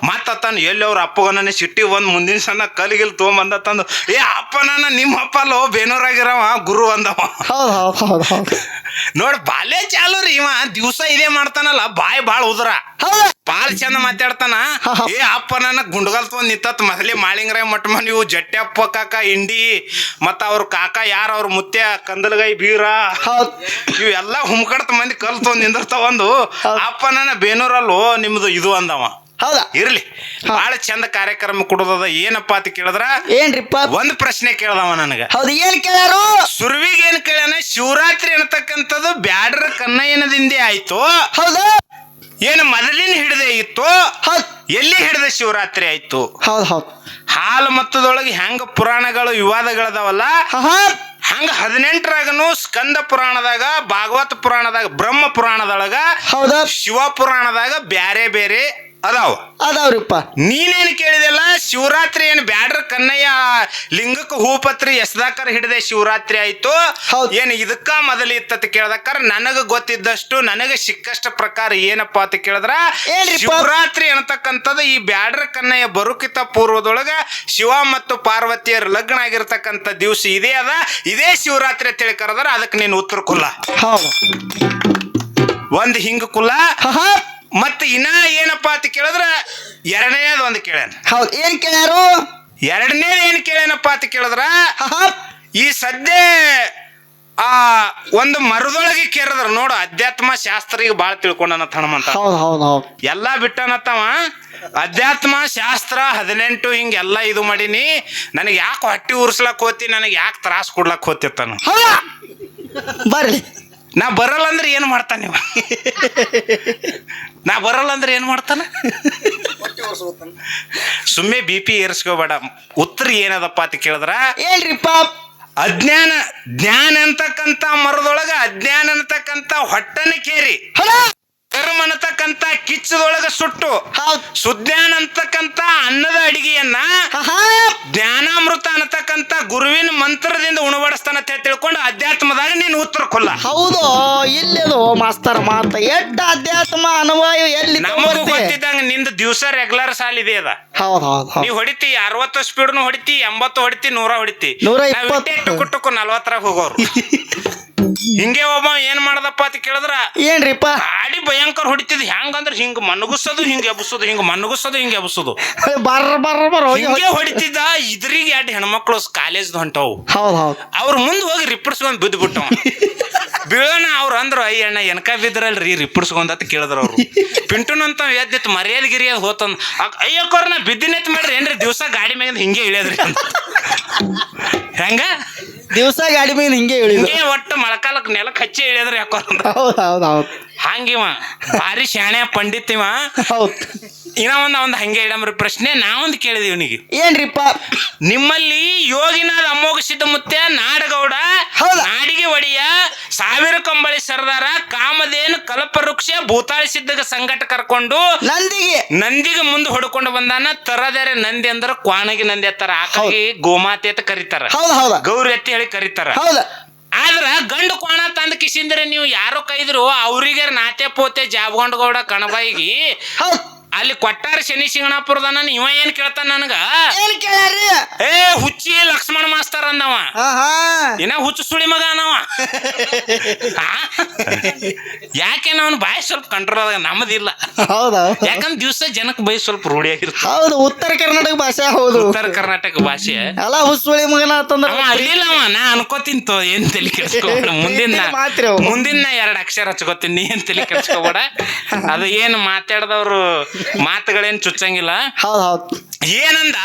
ಎಲ್ಲಿ ಅವ್ರ ಅಪ್ಪಗನ ಸಿಟ್ಟಿ ಒಂದ್ ಮುಂದಿನ ಸಣ್ಣ ಕಲಿಗಿಲ್ ತೊಗೊಂಬಂದ ತಂದು ಏ ಅಪ್ಪನ ನಿಮ್ಮ ಅಪ್ಪ ಅಲ್ಲೋ ಬೇನೂರಾಗಿರವ ಗುರು ಅಂದವ. ಹೌದು ಹೌದು ಹೌದು ಹೌದು. ನೋಡ್ ಬಾಲ್ಯ ಚಾಲು ರೀ ಇವ ದಿವಸ ಇದೇ ಮಾಡ್ತಾನಲ್ಲ ಬಾಯಿ ಬಾಳ ಉದ್ರ. ಬಾಲ್ ಬಾಳ ಚಂದ ಮಾತಾಡ್ತಾನ. ಏ ಅಪ್ಪ ನನ್ನ ಗುಂಡ್ಗಲ್ ತೊಂದ್ ನಿಂತತ್ ಮೊದಲೇ ಮಾಳಿಂಗರಾಯ ಮಟ್ಮ ನೀವು ಜಟ್ಟೆಪ್ಪ ಕಾಕ ಇಂಡಿ ಮತ್ತ ಅವ್ರ ಕಾಕ ಯಾರ ಅವ್ರ ಮುತ್ಯ ಕಂದಲಗೈ ಬೀರ. ಇವೆಲ್ಲ ಹುಮ್ಕಡ್ತ ಮಂದಿ ಕಲ್ತು ತೊಗೊಂಡ್ ನಿಂದಿರ್ತಾವ ಒಂದು ಅಪ್ಪನ ಬೇನೂರಲ್ಲೋ ನಿಮ್ದು ಇದು ಅಂದವ. ಹೌದಾ? ಇರ್ಲಿ. ಬಹಳ ಚಂದ ಕಾರ್ಯಕ್ರಮ ಕೊಡೋದದ ಏನಪ್ಪ ಅಂತ ಕೇಳಿದ್ರ? ಏನ್ರಿಪ್ಪ? ಒಂದ್ ಪ್ರಶ್ನೆ ಕೇಳ್ದವ ನನಗ. ಹೌದು ಏನ್ ಕೇಳಾರು ಸುರ್ವಿಗೆ ಏನ್ ಕೇಳ್ಯಾನ? ಶಿವರಾತ್ರಿ ಅನ್ನತಕ್ಕಂಥದ್ದು ಬ್ಯಾಡ್ರ ಕನ್ನಯ್ಯನದಿಂದೇ ಆಯ್ತು. ಹೌದು. ಏನು ಮೊದಲಿನ ಹಿಡದೆ ಇತ್ತು. ಎಲ್ಲಿ ಹಿಡಿದ ಶಿವರಾತ್ರಿ ಆಯ್ತು? ಹೌದು ಹೌದ್. ಹಾಲು ಮತ್ತದೊಳಗೆ ಹೆಂಗ ಪುರಾಣಗಳು ವಿವಾದಗಳದಾವಲ್ಲ? ಹಂಗ ಹದಿನೆಂಟರಾಗನು ಸ್ಕಂದ ಪುರಾಣದಾಗ ಭಾಗವತ ಪುರಾಣದಾಗ ಬ್ರಹ್ಮ ಪುರಾಣದೊಳಗ ಹೌದಾ? ಶಿವ ಪುರಾಣದಾಗ ಬ್ಯಾರೆ ಬೇರೆ ಅದಾವ. ಅದಾವ್ರಿಪ್ಪ. ನೀನೇನು ಕೇಳಿದೆಲ್ಲ ಶಿವರಾತ್ರಿ ಏನು ಬ್ಯಾಡ್ರ ಕನ್ನಯ್ಯ ಲಿಂಗಕ್ಕೆ ಹೂಪತ್ರಿ ಎಸ್ದಾಕರ್ ಹಿಡದೆ ಶಿವರಾತ್ರಿ ಆಯ್ತು. ಹೌದ್. ಏನು ಇದಕ್ಕ ಮೊದಲು ಇತ್ತಂತ ಕೇಳ್ದಕ್ಕಾರ ನನಗ ಗೊತ್ತಿದ್ದಷ್ಟು ನನಗೆ ಸಿಕ್ಕಷ್ಟ ಪ್ರಕಾರ ಏನಪ್ಪಾ ಅಂತ ಕೇಳಿದ್ರ. ಏನ್ರಿಪ್ಪ? ಶಿವರಾತ್ರಿ ಅನ್ನತಕ್ಕಂಥದ್ದು ಈ ಬ್ಯಾಡ್ರ ಕನ್ನಯ್ಯ ಬರುಕಿತ ಪೂರ್ವದೊಳಗ ಶಿವ ಮತ್ತು ಪಾರ್ವತಿಯರ ಲಗ್ನ ಆಗಿರ್ತಕ್ಕಂಥ ದಿವಸ ಇದೇ ಅದ. ಇದೇ ಶಿವರಾತ್ರಿ ಅಂತ ಹೇಳಿ ಕರೆದ್ರ ಅದಕ್ಕೆ ನೀನು ಉತ್ತರ ಕುಲ್ಲ ಹೌದು. ಒಂದ್ ಹಿಂಗ ಕುಲ್ಲ ಹಾ, ಮತ್ತೆ ಇನ್ನ ಏನಪ್ಪಾ ಅಂತ ಕೇಳಿದ್ರೆ ಎರಡನೇದು ಒಂದು ಕೇಳ್ಯಾನ. ಹೌದು ಏನ್ ಕೇಳ್ಯಾರು? ಎರಡನೇದು ಏನ್ ಕೇಳ್ಯಾನಪ್ಪ ಅಂತ ಕೇಳಿದ್ರ ಈ ಸದ್ಯ ಆ ಒಂದು ಮರದೊಳಗೆ ಕೇರದ್ರ ನೋಡು ಅಧ್ಯಾತ್ಮ ಶಾಸ್ತ್ರ ಈಗ ಬಾಳ ತಿಳ್ಕೊಂಡನ ಹನುಮಂತ. ಎಲ್ಲಾ ಬಿಟ್ಟನತ್ತವ. ಅಧ್ಯಾತ್ಮ ಶಾಸ್ತ್ರ ಹದಿನೆಂಟು ಹಿಂಗೆಲ್ಲ ಇದು ಮಾಡೀನಿ ನನಗೆ ಯಾಕೆ ಹೊಟ್ಟಿ ಉರ್ಸ್ಲಕ್ ಹೋತಿ ನನಗೆ ಯಾಕೆ ತ್ರಾಸ ಕೊಡ್ಲಕ್ ಹೋತಿತ್ತಾನ. ಬರ್ರಿ ಬರ್ಲಿ. ನಾ ಬರಲ್ಲ ಅಂದ್ರೆ ಏನು ಮಾಡ್ತಾನೆ ನೀವು ನಾ ಬರಲ್ಲ ಅಂದ್ರೆ ಏನು ಮಾಡ್ತಾನೆ? ಸುಮ್ಮನೆ ಬಿ ಪಿ ಏರಿಸ್ಕೋಬೇಡ. ಉತ್ತರ ಏನದಪ್ಪ ಅಂತ ಕೇಳಿದ್ರ? ಹೇಳ್ರಿಪ್ಪ. ಅಜ್ಞಾನ ಜ್ಞಾನ ಅಂತಕ್ಕಂಥ ಮರದೊಳಗ ಅಜ್ಞಾನ ಅಂತಕ್ಕಂಥ ಹೊಟ್ಟನ ಕೇರಿ. ಕರ್ಮ ಅನ್ನತಕ್ಕಂತ ಕಿಚ್ಚದೊಳಗ ಸುಟ್ಟು ಸುಜ್ಞಾನ ಅಂತಕ್ಕಂತ ಅನ್ನದ ಅಡಿಗೆಯನ್ನ ಜ್ಞಾನಾಮೃತ ಅನ್ನತಕ್ಕಂಥ ಗುರುವಿನ ಮಂತ್ರದಿಂದ ಉಣಬಡಿಸ್ತಾನ ಅಂತ ಹೇಳಿ ತಿಳ್ಕೊಂಡು ಅಧ್ಯಾತ್ಮದಾಗ ನೀನು ಉತ್ತರ ಕೊಲ್ಲ ಹೌದು ಇಲ್ಲಿ ಮಾಸ್ತರ್ ಮಾತ. ಎಡ್ಡ ಅಧ್ಯಾತ್ಮ ಅನುಭವ ಎಲ್ಲಿ ನಮಗೂ? ಗೊತ್ತಿದ್ದಂಗ ನಿಂದ ದಿವಸ ರೆಗ್ಯುಲರ್ ಸಾಲ ಇದೆ ಅದ. ನೀ ಹೊಡಿತಿ ಅರವತ್ತು ಸ್ಪೀಡ್ನು ಹೊಡಿತಿ ಎಂಬತ್ತು ಹೊಡಿತಿ ನೂರ ಹೊಡಿತಿ. ನೂರ ಇಪ್ಪತ್ತು. ಟುಕು ಹೋಗೋರು. ಹಿಂಗೆ ಒಬ್ಬ ಏನ್ ಮಾಡದಪ್ಪ ಅಂತ ಕೇಳಿದ್ರ? ಏನ್ರಿಪ್ಪ? ಗಾಡಿ ಭಯಂಕರ ಹೊಡಿತಿದ್. ಹೆಂಗಂದ್ರ ಹಿಂಗ ಮನಗುಸೋದು ಹಿಂಗ ಎಬ್ಸೋದು ಹಿಂಗ ಮನಗುಸೋದು ಹಿಂಗ ಎಬ್ಸೋದು. ಬರ್ರ ಬರ್ರ ಬರ್ರ ಹೋಗಿ ಹೊಡಿತಿದ್ದ ಇದ್ರಿಗೆ ಎರಡು ಹೆಣ್ಮಕ್ಳು ಕಾಲೇಜ್ ಹೊಂಟವು. ಹೌದ್ ಹೌದ್. ಅವ್ರ ಮುಂದೆ ಹೋಗಿ ರಿಪ್ಪಡ್ಸ್ಕೊಂಡ್ ಬಿದ್ದು ಬಿಟ್ಟವ ಬೀಳೋಣ ಅವ್ರು ಅಂದ್ರು ಅಯ್ಯ ಅಣ್ಣ ಎನ್ಕ ಬಿದ್ರಲ್ರಿ ರಿಪ್ಪಡ್ಸ್ಕೊಂಡ್ ಅಂತ ಕೇಳಿದ್ರ ಅವ್ರು. ಪಿಂಟುನಂತ ಎದ್ದಿತ್ತು ಮರ್ಯಾದ ಗಿರಿ ಅದು ಹೋತಂದ್ ಅಯ್ಯಕ್ಕೋರ್ ನಾ ಬಿದ್ದಿನೆತ್ ಮಾಡ್ರಿ ಏನ್ರಿ ದಿವಸ ಗಾಡಿ ಮ್ಯಾಗಿಂದ ಹಿಂಗೆ ಇಳಿಯದ್ರಿ ಅಂತ. ಹೆಂಗ? ದಿವಸ ಗಾಡಿ ಮೇಲೆ ಹಿಂಗೆ ಹೇಳಿದ್ರು ಹಿಂಗೆ ಒಟ್ಟು ಮಳಕಾಲಕ್ಕೆ ನೆಲಕ್ಕೆ ಹಚ್ಚಿ ಹೇಳಿದ್ರೆ ಯಾಕೋ ಹೌದು ಹೌದ್ ಹೌದ್ ಹೌದ್. ಹಂಗಿವ. ಭಾರಿ ಶಾಣೆ ಪಂಡಿತ್ ಇವ ಹೌದ್. ಇನ್ನ ಒಂದ್ ಒಂದ್ ಹಂಗೆ ಇಡಮ್ರಿ ಪ್ರಶ್ನೆ ನಾವೊಂದು ಕೇಳಿದೀವಿ ಇವನಿಗೆ. ಏನ್ರಿಪ್ಪ? ನಿಮ್ಮಲ್ಲಿ ಯೋಗಿನಾದ ಅಮೋಘ ಸಿದ್ಧಮುತ್ತೆ ನಾಡಗೌಡ ಹೌದಾ? ನಾಡಿಗೆ ಒಡೆಯ ಸಾವಿರ ಕಂಬಳಿ ಸರ್ದಾರ ಕಾಮಧೇನು ಕಲ್ಪವೃಕ್ಷ ಭೂತಾಳಿ ಸಿದ್ಧಗ ಸಂಘಟ ಕರ್ಕೊಂಡು ನಂದಿಗೆ. ನಂದಿಗೆ ಮುಂದೆ ಹೊಡ್ಕೊಂಡು ಬಂದಾನ. ತರದರೆ ನಂದಿ ಅಂದ್ರ ಕ್ವಾಣಗಿ ನಂದಿ ಅತ್ತಾರ ಆಕಳಿಗೆ ಗೋಮಾತೆ ಅಂತ ಕರೀತಾರ. ಹೌದ್ ಹೌದ. ಗೌರಿ ಎತ್ತಿ ಹೇಳಿ ಕರೀತಾರ. ಹೌದ. ಆದ್ರ ಗಂಡು ಕೋಣ ತಂದ ಕಿಸಿಂದ್ರೆ ನೀವು ಯಾರು ಕೈದ್ರು ಅವ್ರಿಗೆ ನಾತೆ ಪೋತೆ ಜಾಬ್ಗೊಂಡ್ ಗೌಡ ಕಣಬಾಯಿಗಿ ಅಲ್ಲಿ ಕೊಟ್ಟಾರ ಶನಿ ಶಿಂಗಣಾಪುರದನ ಇವ ಏನ್ ಕೇಳ್ತಾನ ನನಗ? ಏನ್ ಕೇಳ್ಯಾರಿ? ಏ ಹುಚ್ಚಿ ಲಕ್ಷ್ಮಣ ಮಾಸ್ತರ್ ಅಂದವ. ಏನ ಹುಚ್ಚು ಸುಳಿ ಮಗ ಅನ್ನವ? ಯಾಕೆ ಅವನು ಬಾಯಿ ಸ್ವಲ್ಪ ಕಂಟ್ರೋಲ್ ಆದಾಗ ನಮ್ಮದಿಲ್ಲ. ಹೌದಾ? ಯಾಕಂದ್ರೆ ದಿವಸ ಜನಕ್ಕೆ ಬೈ ಸ್ವಲ್ಪ ರೂಢಿ ಹೌದು ಉತ್ತರ ಕರ್ನಾಟಕ ಭಾಷೆ ಹೌದು. ಉತ್ತರ ಕರ್ನಾಟಕ ಭಾಷೆ. ಅಲ್ಲ ಹುಸುಳಿ ಮಗನ ಅಂತಂದ್ರೆ ಅವ ನಾ ಅನ್ಕೋತೀನಿ ತೋ ಏನ್ ತಲೆ ಕೆಡ್ಸ್ಕೊಬೇಡ ಮುಂದಿನ ಮುಂದಿನ ಎರಡು ಅಕ್ಷರ ಹಚ್ಕೋತೀನಿ ನೀ ಏನ್ ತಲೆ ಕೆಡ್ಸ್ಕೊಬೇಡ. ಅದು ಏನು ಮಾತಾಡ್ದವ್ರು ಮಾತುಗಳೇನ್ ಚುಚ್ಚಂಗಿಲ್ಲ? ಹೌದ್ ಹೌದ್. ಏನಂದ?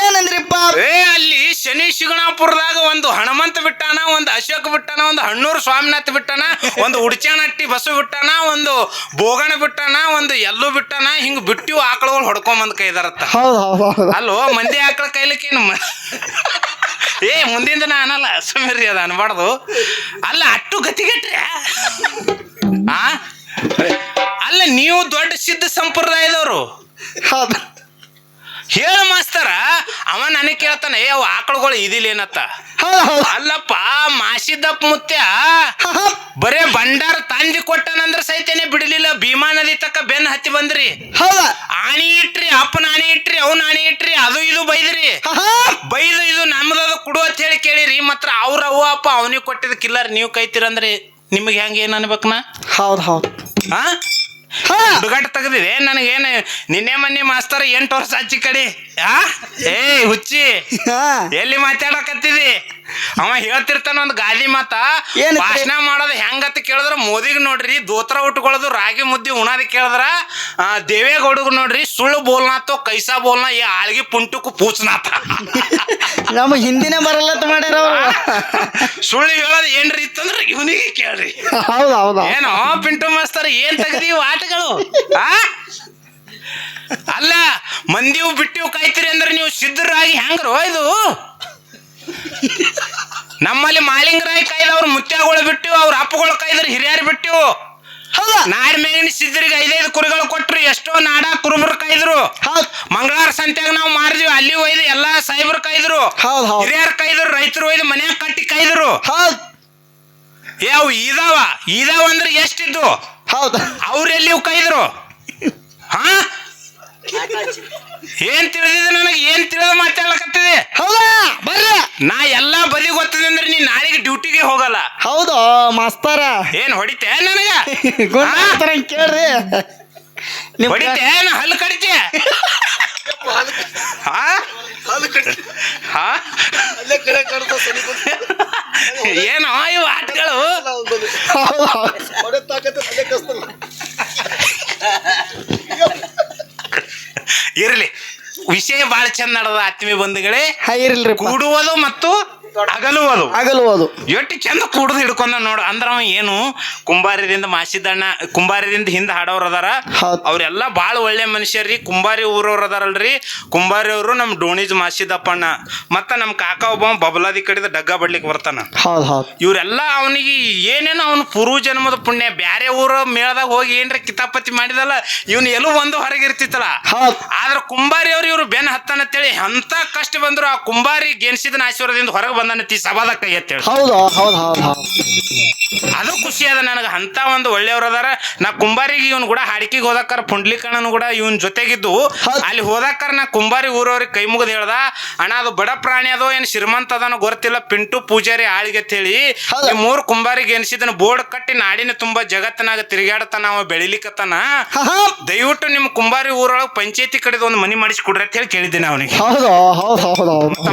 ಏನಂದ್ರಿಪ್ಪ? ಏ ಅಲ್ಲಿ ಶನಿ ಶಿಗಣಾಪುರದಾಗ ಒಂದು ಹನುಮಂತ ಬಿಟ್ಟಾನ ಒಂದು ಅಶೋಕ್ ಬಿಟ್ಟಾನ ಒಂದು ಹಣ್ಣೂರು ಸ್ವಾಮಿನಾಥ್ ಬಿಟ್ಟಾನ ಒಂದು ಉಡ್ಚಾನಟ್ಟಿ ಬಸವ ಬಿಟ್ಟಾನ ಒಂದು ಬೋಗಣ ಬಿಟ್ಟಾನ ಒಂದು ಎಲ್ಲೂ ಬಿಟ್ಟಾನ ಹಿಂಗ್ ಬಿಟ್ಟು ಆಕಳುಗಳು ಹೊಡ್ಕೊಂಬಂದ್ ಕೈದಾರತ್ತ. ಹೌದ್ ಹೌದ್ ಹೌದ್. ಅಲ್ಲೋ ಮಂದಿ ಆಕಳ ಕೈಲಿಕ್ಕೇನು ಏ ಮುಂದಿಂದ ದಿನ ಅನ್ನಲ್ಲ ಸುಮ್ಮರಿ ಅದ ಅನ್ಬಾರ್ದು. ಅಲ್ಲ ಅಟ್ಟು ಗತಿಗೆಟ್ರೆ? ಆ? ಅಲ್ಲ ನೀವು ದೊಡ್ಡ ಸಿದ್ಧ ಸಂಪ್ರದಾಯದವರು. ಹೌದು. ಹೇಳ ಮಾಸ್ತರ ಅವ ನನಗೆ ಕೇಳ್ತಾನೆ ಏ ಅವು ಆಕಳುಗಳು ಇದಿಲ್ಲ ಏನತ್ತ? ಹೌದ್ ಅಲ್ಲಪ್ಪ ಮಾಸಿದ್ದಪ್ಪ ಮುತ್ಯ. ಬರೇ ಭಂಡಾರ ತಂದಿ ಕೊಟ್ಟನಂದ್ರ ಸಹಿತನೇ ಬಿಡಲಿಲ್ಲ ಭೀಮಾ ನದಿ ತಕ್ಕ ಬೆನ್ನ ಹತ್ತಿ ಬಂದ್ರಿ. ಹೌದಾ. ಆಣಿ ಇಟ್ರಿ ಅಪ್ಪನ ಆಣಿ ಇಟ್ರಿ ಅವ್ನ ಆಣಿ ಇಟ್ರಿ ಅದು ಇದು ಬೈದ್ರಿ. ಬೈದು ಇದು ನಮ್ದದು ಕೊಡು ಅಂತ ಹೇಳಿ ಕೇಳಿರಿ ಮಾತ್ರ ಅವ್ರ ಅವ್ವ ಅಪ್ಪ ಅವನಿಗೆ ಕೊಟ್ಟಿದ ಕಿಲ್ಲರ್ ನೀವು ಕೈತಿರಂದ್ರಿ ನಿಮಗೆ ಹೆಂಗೆ ಏನು ಅನ್ಬೇಕನ ಹೌದು ಹೌದ್. ಹಾ? ಹುಡುಗಾಟ ತೆಗ್ದಿವಿ ನನಗೇನು ನಿನ್ನೆ ಮೊನ್ನೆ ಮಾಸ್ತರ ಎಂಟು ವರ್ಷ ಹಚ್ಚಿ ಕಡಿ. ಆ ಏ ಹುಚ್ಚಿ. ಎಲ್ಲಿ ಮಾತಾಡಕತ್ತಿದಿ? ಅವ ಹೇಳ್ತಿರ್ತಾನ ಒಂದು ಗಾದಿ ಮಾತ ಏನ್ ಭಾಷಣ ಮಾಡೋದು ಹೆಂಗತ್ತ ಕೇಳಿದ್ರ ಮೋದಿಗ್ ನೋಡ್ರಿ ದೋತ್ರ ಉಟ್ಕೊಳ್ಳೋದು ರಾಗಿ ಮುದ್ದೆ ಉಣಾದ ಕೇಳಿದ್ರ ದೇವೇಗೌಡಗ್ ನೋಡ್ರಿ ಸುಳ್ಳು ಬೋಲ್ನಾಥ ಕೈಸಾ ಬೋಲ್ನ ಈ ಆಳ್ಗಿ ಪುಂಟುಕು ಪೂಚ್ನಾಥ ನಮ್ಮ ಹಿಂದಿನೇ ಬರಲ್ಲ ಮಾಡ್ಯಾರ ಸುಳ್ಳು ಹೇಳೋದು ಏನ್ರಿ ಇತ್ತಂದ್ರ ಇವನಿಗೆ ಕೇಳ್ರಿ. ಹೌದು ಹೌದು. ಏನೋ ಪಿಂಟು ಮಾಸ್ತಾರ ಏನ್ ತೆಗ್ದೀವಿ ಆಟಗಳು? ಆ? ಅಲ್ಲ ಮಂದಿವು ಬಿಟ್ಟಿವು ಕಾಯ್ತೀರಿ ಅಂದ್ರೆ ನೀವು ಸಿದ್ಧರಾಗಿ ಹೆಂಗ್ರೋ ಇದು? ನಮ್ಮಲ್ಲಿ ಮಾಲಿಂಗರಾಯ ಕಾಯ್ದವ್ರು ಮುತ್ಯಾಗಳು ಬಿಟ್ಟು ಅವ್ರ ಅಪ್ಪಗಳು ಕಾಯ್ದ್ರು ಹಿರಿಯರು ಬಿಟ್ಟು ಹೌದಾ? ನಾಡ್ ಸಿದ್ದರಿಗೆ ಸಿದ್ಧರಿಗೆ ಐದೈದು ಕುರಿಗಳು ಕೊಟ್ರು ಎಷ್ಟೋ ನಾಡ ಕುರುಬರು ಕಾಯ್ದ್ರು. ಹೌದು. ಮಂಗಳವಾರ ಸಂತ್ಯಾಗ ನಾವು ಮಾರಿದ್ವಿ ಅಲ್ಲಿ ಒಯ್ದು ಎಲ್ಲಾ ಸಾಹೇಬ್ರು ಕಾಯ್ದ್ರು. ಹಿರಿಯರು ಕಾಯ್ದ್ರು ರೈತರು ಒಯ್ದು ಮನ್ಯಾಗ ಕಟ್ಟಿ ಕಾಯ್ದ್ರು. ಅವು ಇದಾವ ಇದಾವ ಅಂದ್ರೆ ಎಷ್ಟಿದ್ದು? ಹೌದು. ಅವ್ರು ಎಲ್ಲಿ ಕೈದ್ರು ಹಾ? ಏನ್ ತಿಳಿದಿದೆ ನನಗೆ? ಏನ್ ತಿಳಿದ ಮಾತಾಡ್ಲಕತ್ತಿದೆ? ಹೌದಾ? ಬರ್ರಿ. ನಾ ಎಲ್ಲಾ ಬದಿ ಗೊತ್ತದೆ ಅಂದ್ರೆ ನೀ ನಾಳೆಗೆ ಡ್ಯೂಟಿಗೆ ಹೋಗಲ್ಲ. ಹೌದು ಮಾಸ್ತರ? ಏನ್ ಹೊಡಿತೆ ನನಗ? ಗುಂಡ ಕೇಳ್ರಿ. ಹೊಡಿತೆ? ನಾ ಹಲ್ಲು ಕಡಿತೆ. ಹಾ ಹಾ ಏನೋ ಇವು ಆಟಗಳು ಹೌದು? ಹೌದು ಇರ್ಲಿ. ವಿಷಯ ಬಹಳ ಚಂದ ನಡೆದ ಆತ್ಮೀಯ ಬಂಧುಗಳೇ. ಹಾ ಇರ್ಲ್ರಿ ಕೂಡುವುದು ಮತ್ತು ಅಗಲುವುದು. ಆಗಲ್ಬೋದು ಎಷ್ಟು ಚಂದ ಕುಡ್ದು ಹಿಡ್ಕೊಂಡ ನೋಡು ಅಂದ್ರ ಅವ ಏನು ಕುಂಬಾರದಿಂದ ಮಾಸಿದಣ್ಣ ಕುಂಬಾರದಿಂದ ಹಿಂದೆ ಹಾಡೋರು ಅದಾರ. ಹೌದ್. ಬಾಳ ಭಾಳ ಒಳ್ಳೆ ಮನುಷ್ಯರ್ರಿ ಕುಂಬಾರಿ ಊರವ್ರು ಅದಾರಲ್ರಿ. ಕುಂಬಾರಿ ಅವರು ನಮ್ಮ ಡೋಣಿಜ್ ಮಾಸಿದಪ್ಪಣ್ಣ ಮತ್ತ ನಮ್ಮ ಕಾಕ ಒಬ್ಬ ಬಬಲಾದಿ ಕಡೆದ ಡಗ್ಗ ಬಡ್ಲಿಕ್ಕೆ ಬರ್ತಾನ. ಇವರೆಲ್ಲ ಅವನಿಗೆ ಏನೇನೋ ಅವನು ಪೂರ್ವ ಜನ್ಮದ ಪುಣ್ಯ ಬ್ಯಾರೆ ಊರ ಮೇಳದಾಗ ಹೋಗಿ ಏನ್ರ ಕಿತಾಪತಿ ಮಾಡಿದಲ್ಲ ಇವನು ಎಲ್ಲೂ ಒಂದು ಹೊರಗಿರ್ತಿತ್ತಲ್ಲ ಆದ್ರ ಆದ್ರೆ ಕುಂಬಾರಿ ಅವ್ರು ಇವ್ರು ಬೆನ್ ಹತ್ತಾನಂತೇಳಿ ಅಂತ ಕಷ್ಟ ಬಂದ್ರು ಆ ಕುಂಬಾರಿ ಗೆನ್ಸಿದನ ಆಶೀರ್ವಾದದಿಂದ ಹೊರಗೆ ಬಂದನತಿ ಸಭಾದಾಗ ಕೈ ಎತ್ತೇಳಿ ಹೌದು ಹೌದು ಹೌದು ಹೌದು. ಅದು ಖುಷಿ ಅದ ನನಗೆ. ಅಂತ ಒಂದು ಒಳ್ಳೆಯವ್ರು ಅದಾರ. ನಾ ಕುಂಬಾರಿಗೆ ಇವನ್ ಕೂಡ ಹಾಡಿಕೆಗೆ ಹೋದಾಕಾರ ಪುಂಡ್ಲಿಕಣ್ಣನು ಕೂಡ ಇವನ್ ಜೊತೆಗಿದ್ದು. ಅಲ್ಲಿ ಹೋದಾಕಾರ ನಾ ಕುಂಬಾರಿ ಊರವ್ರಿಗೆ ಕೈ ಮುಗಿದು ಹೇಳ್ದ ಅಣ್ಣ ಅದು ಬಡ ಪ್ರಾಣಿ ಅದೋ ಏನು ಶ್ರೀಮಂತ ಅದನೋ ಗೊತ್ತಿಲ್ಲ. ಪಿಂಟು ಪೂಜಾರಿ ಆಳಿಗೆ ಹೇಳಿ. ಈ ಮೂರು ಕುಂಬಾರಿಗೆ ಎನಿಸಿದನ ಬೋರ್ಡ್ ಕಟ್ಟಿ ನಾಡಿನ ತುಂಬಾ ಜಗತ್ತಿನಾಗ ತಿರುಗಾಡತಾನ ಅವ ಬೆಳಿಲಿಕ್ಕತ್ತಾನ ದಯವಿಟ್ಟು ನಿಮ್ಮ ಕುಂಬಾರಿ ಊರೊಳಗೆ ಪಂಚಾಯತಿ ಕಡೆದು ಒಂದು ಮನಿ ಮಾಡಿಸ್ಕೊಡ್ರಿ ಅಂತ ಹೇಳಿ ಕೇಳಿದ್ದೀನಿ ಅವನಿಗೆ.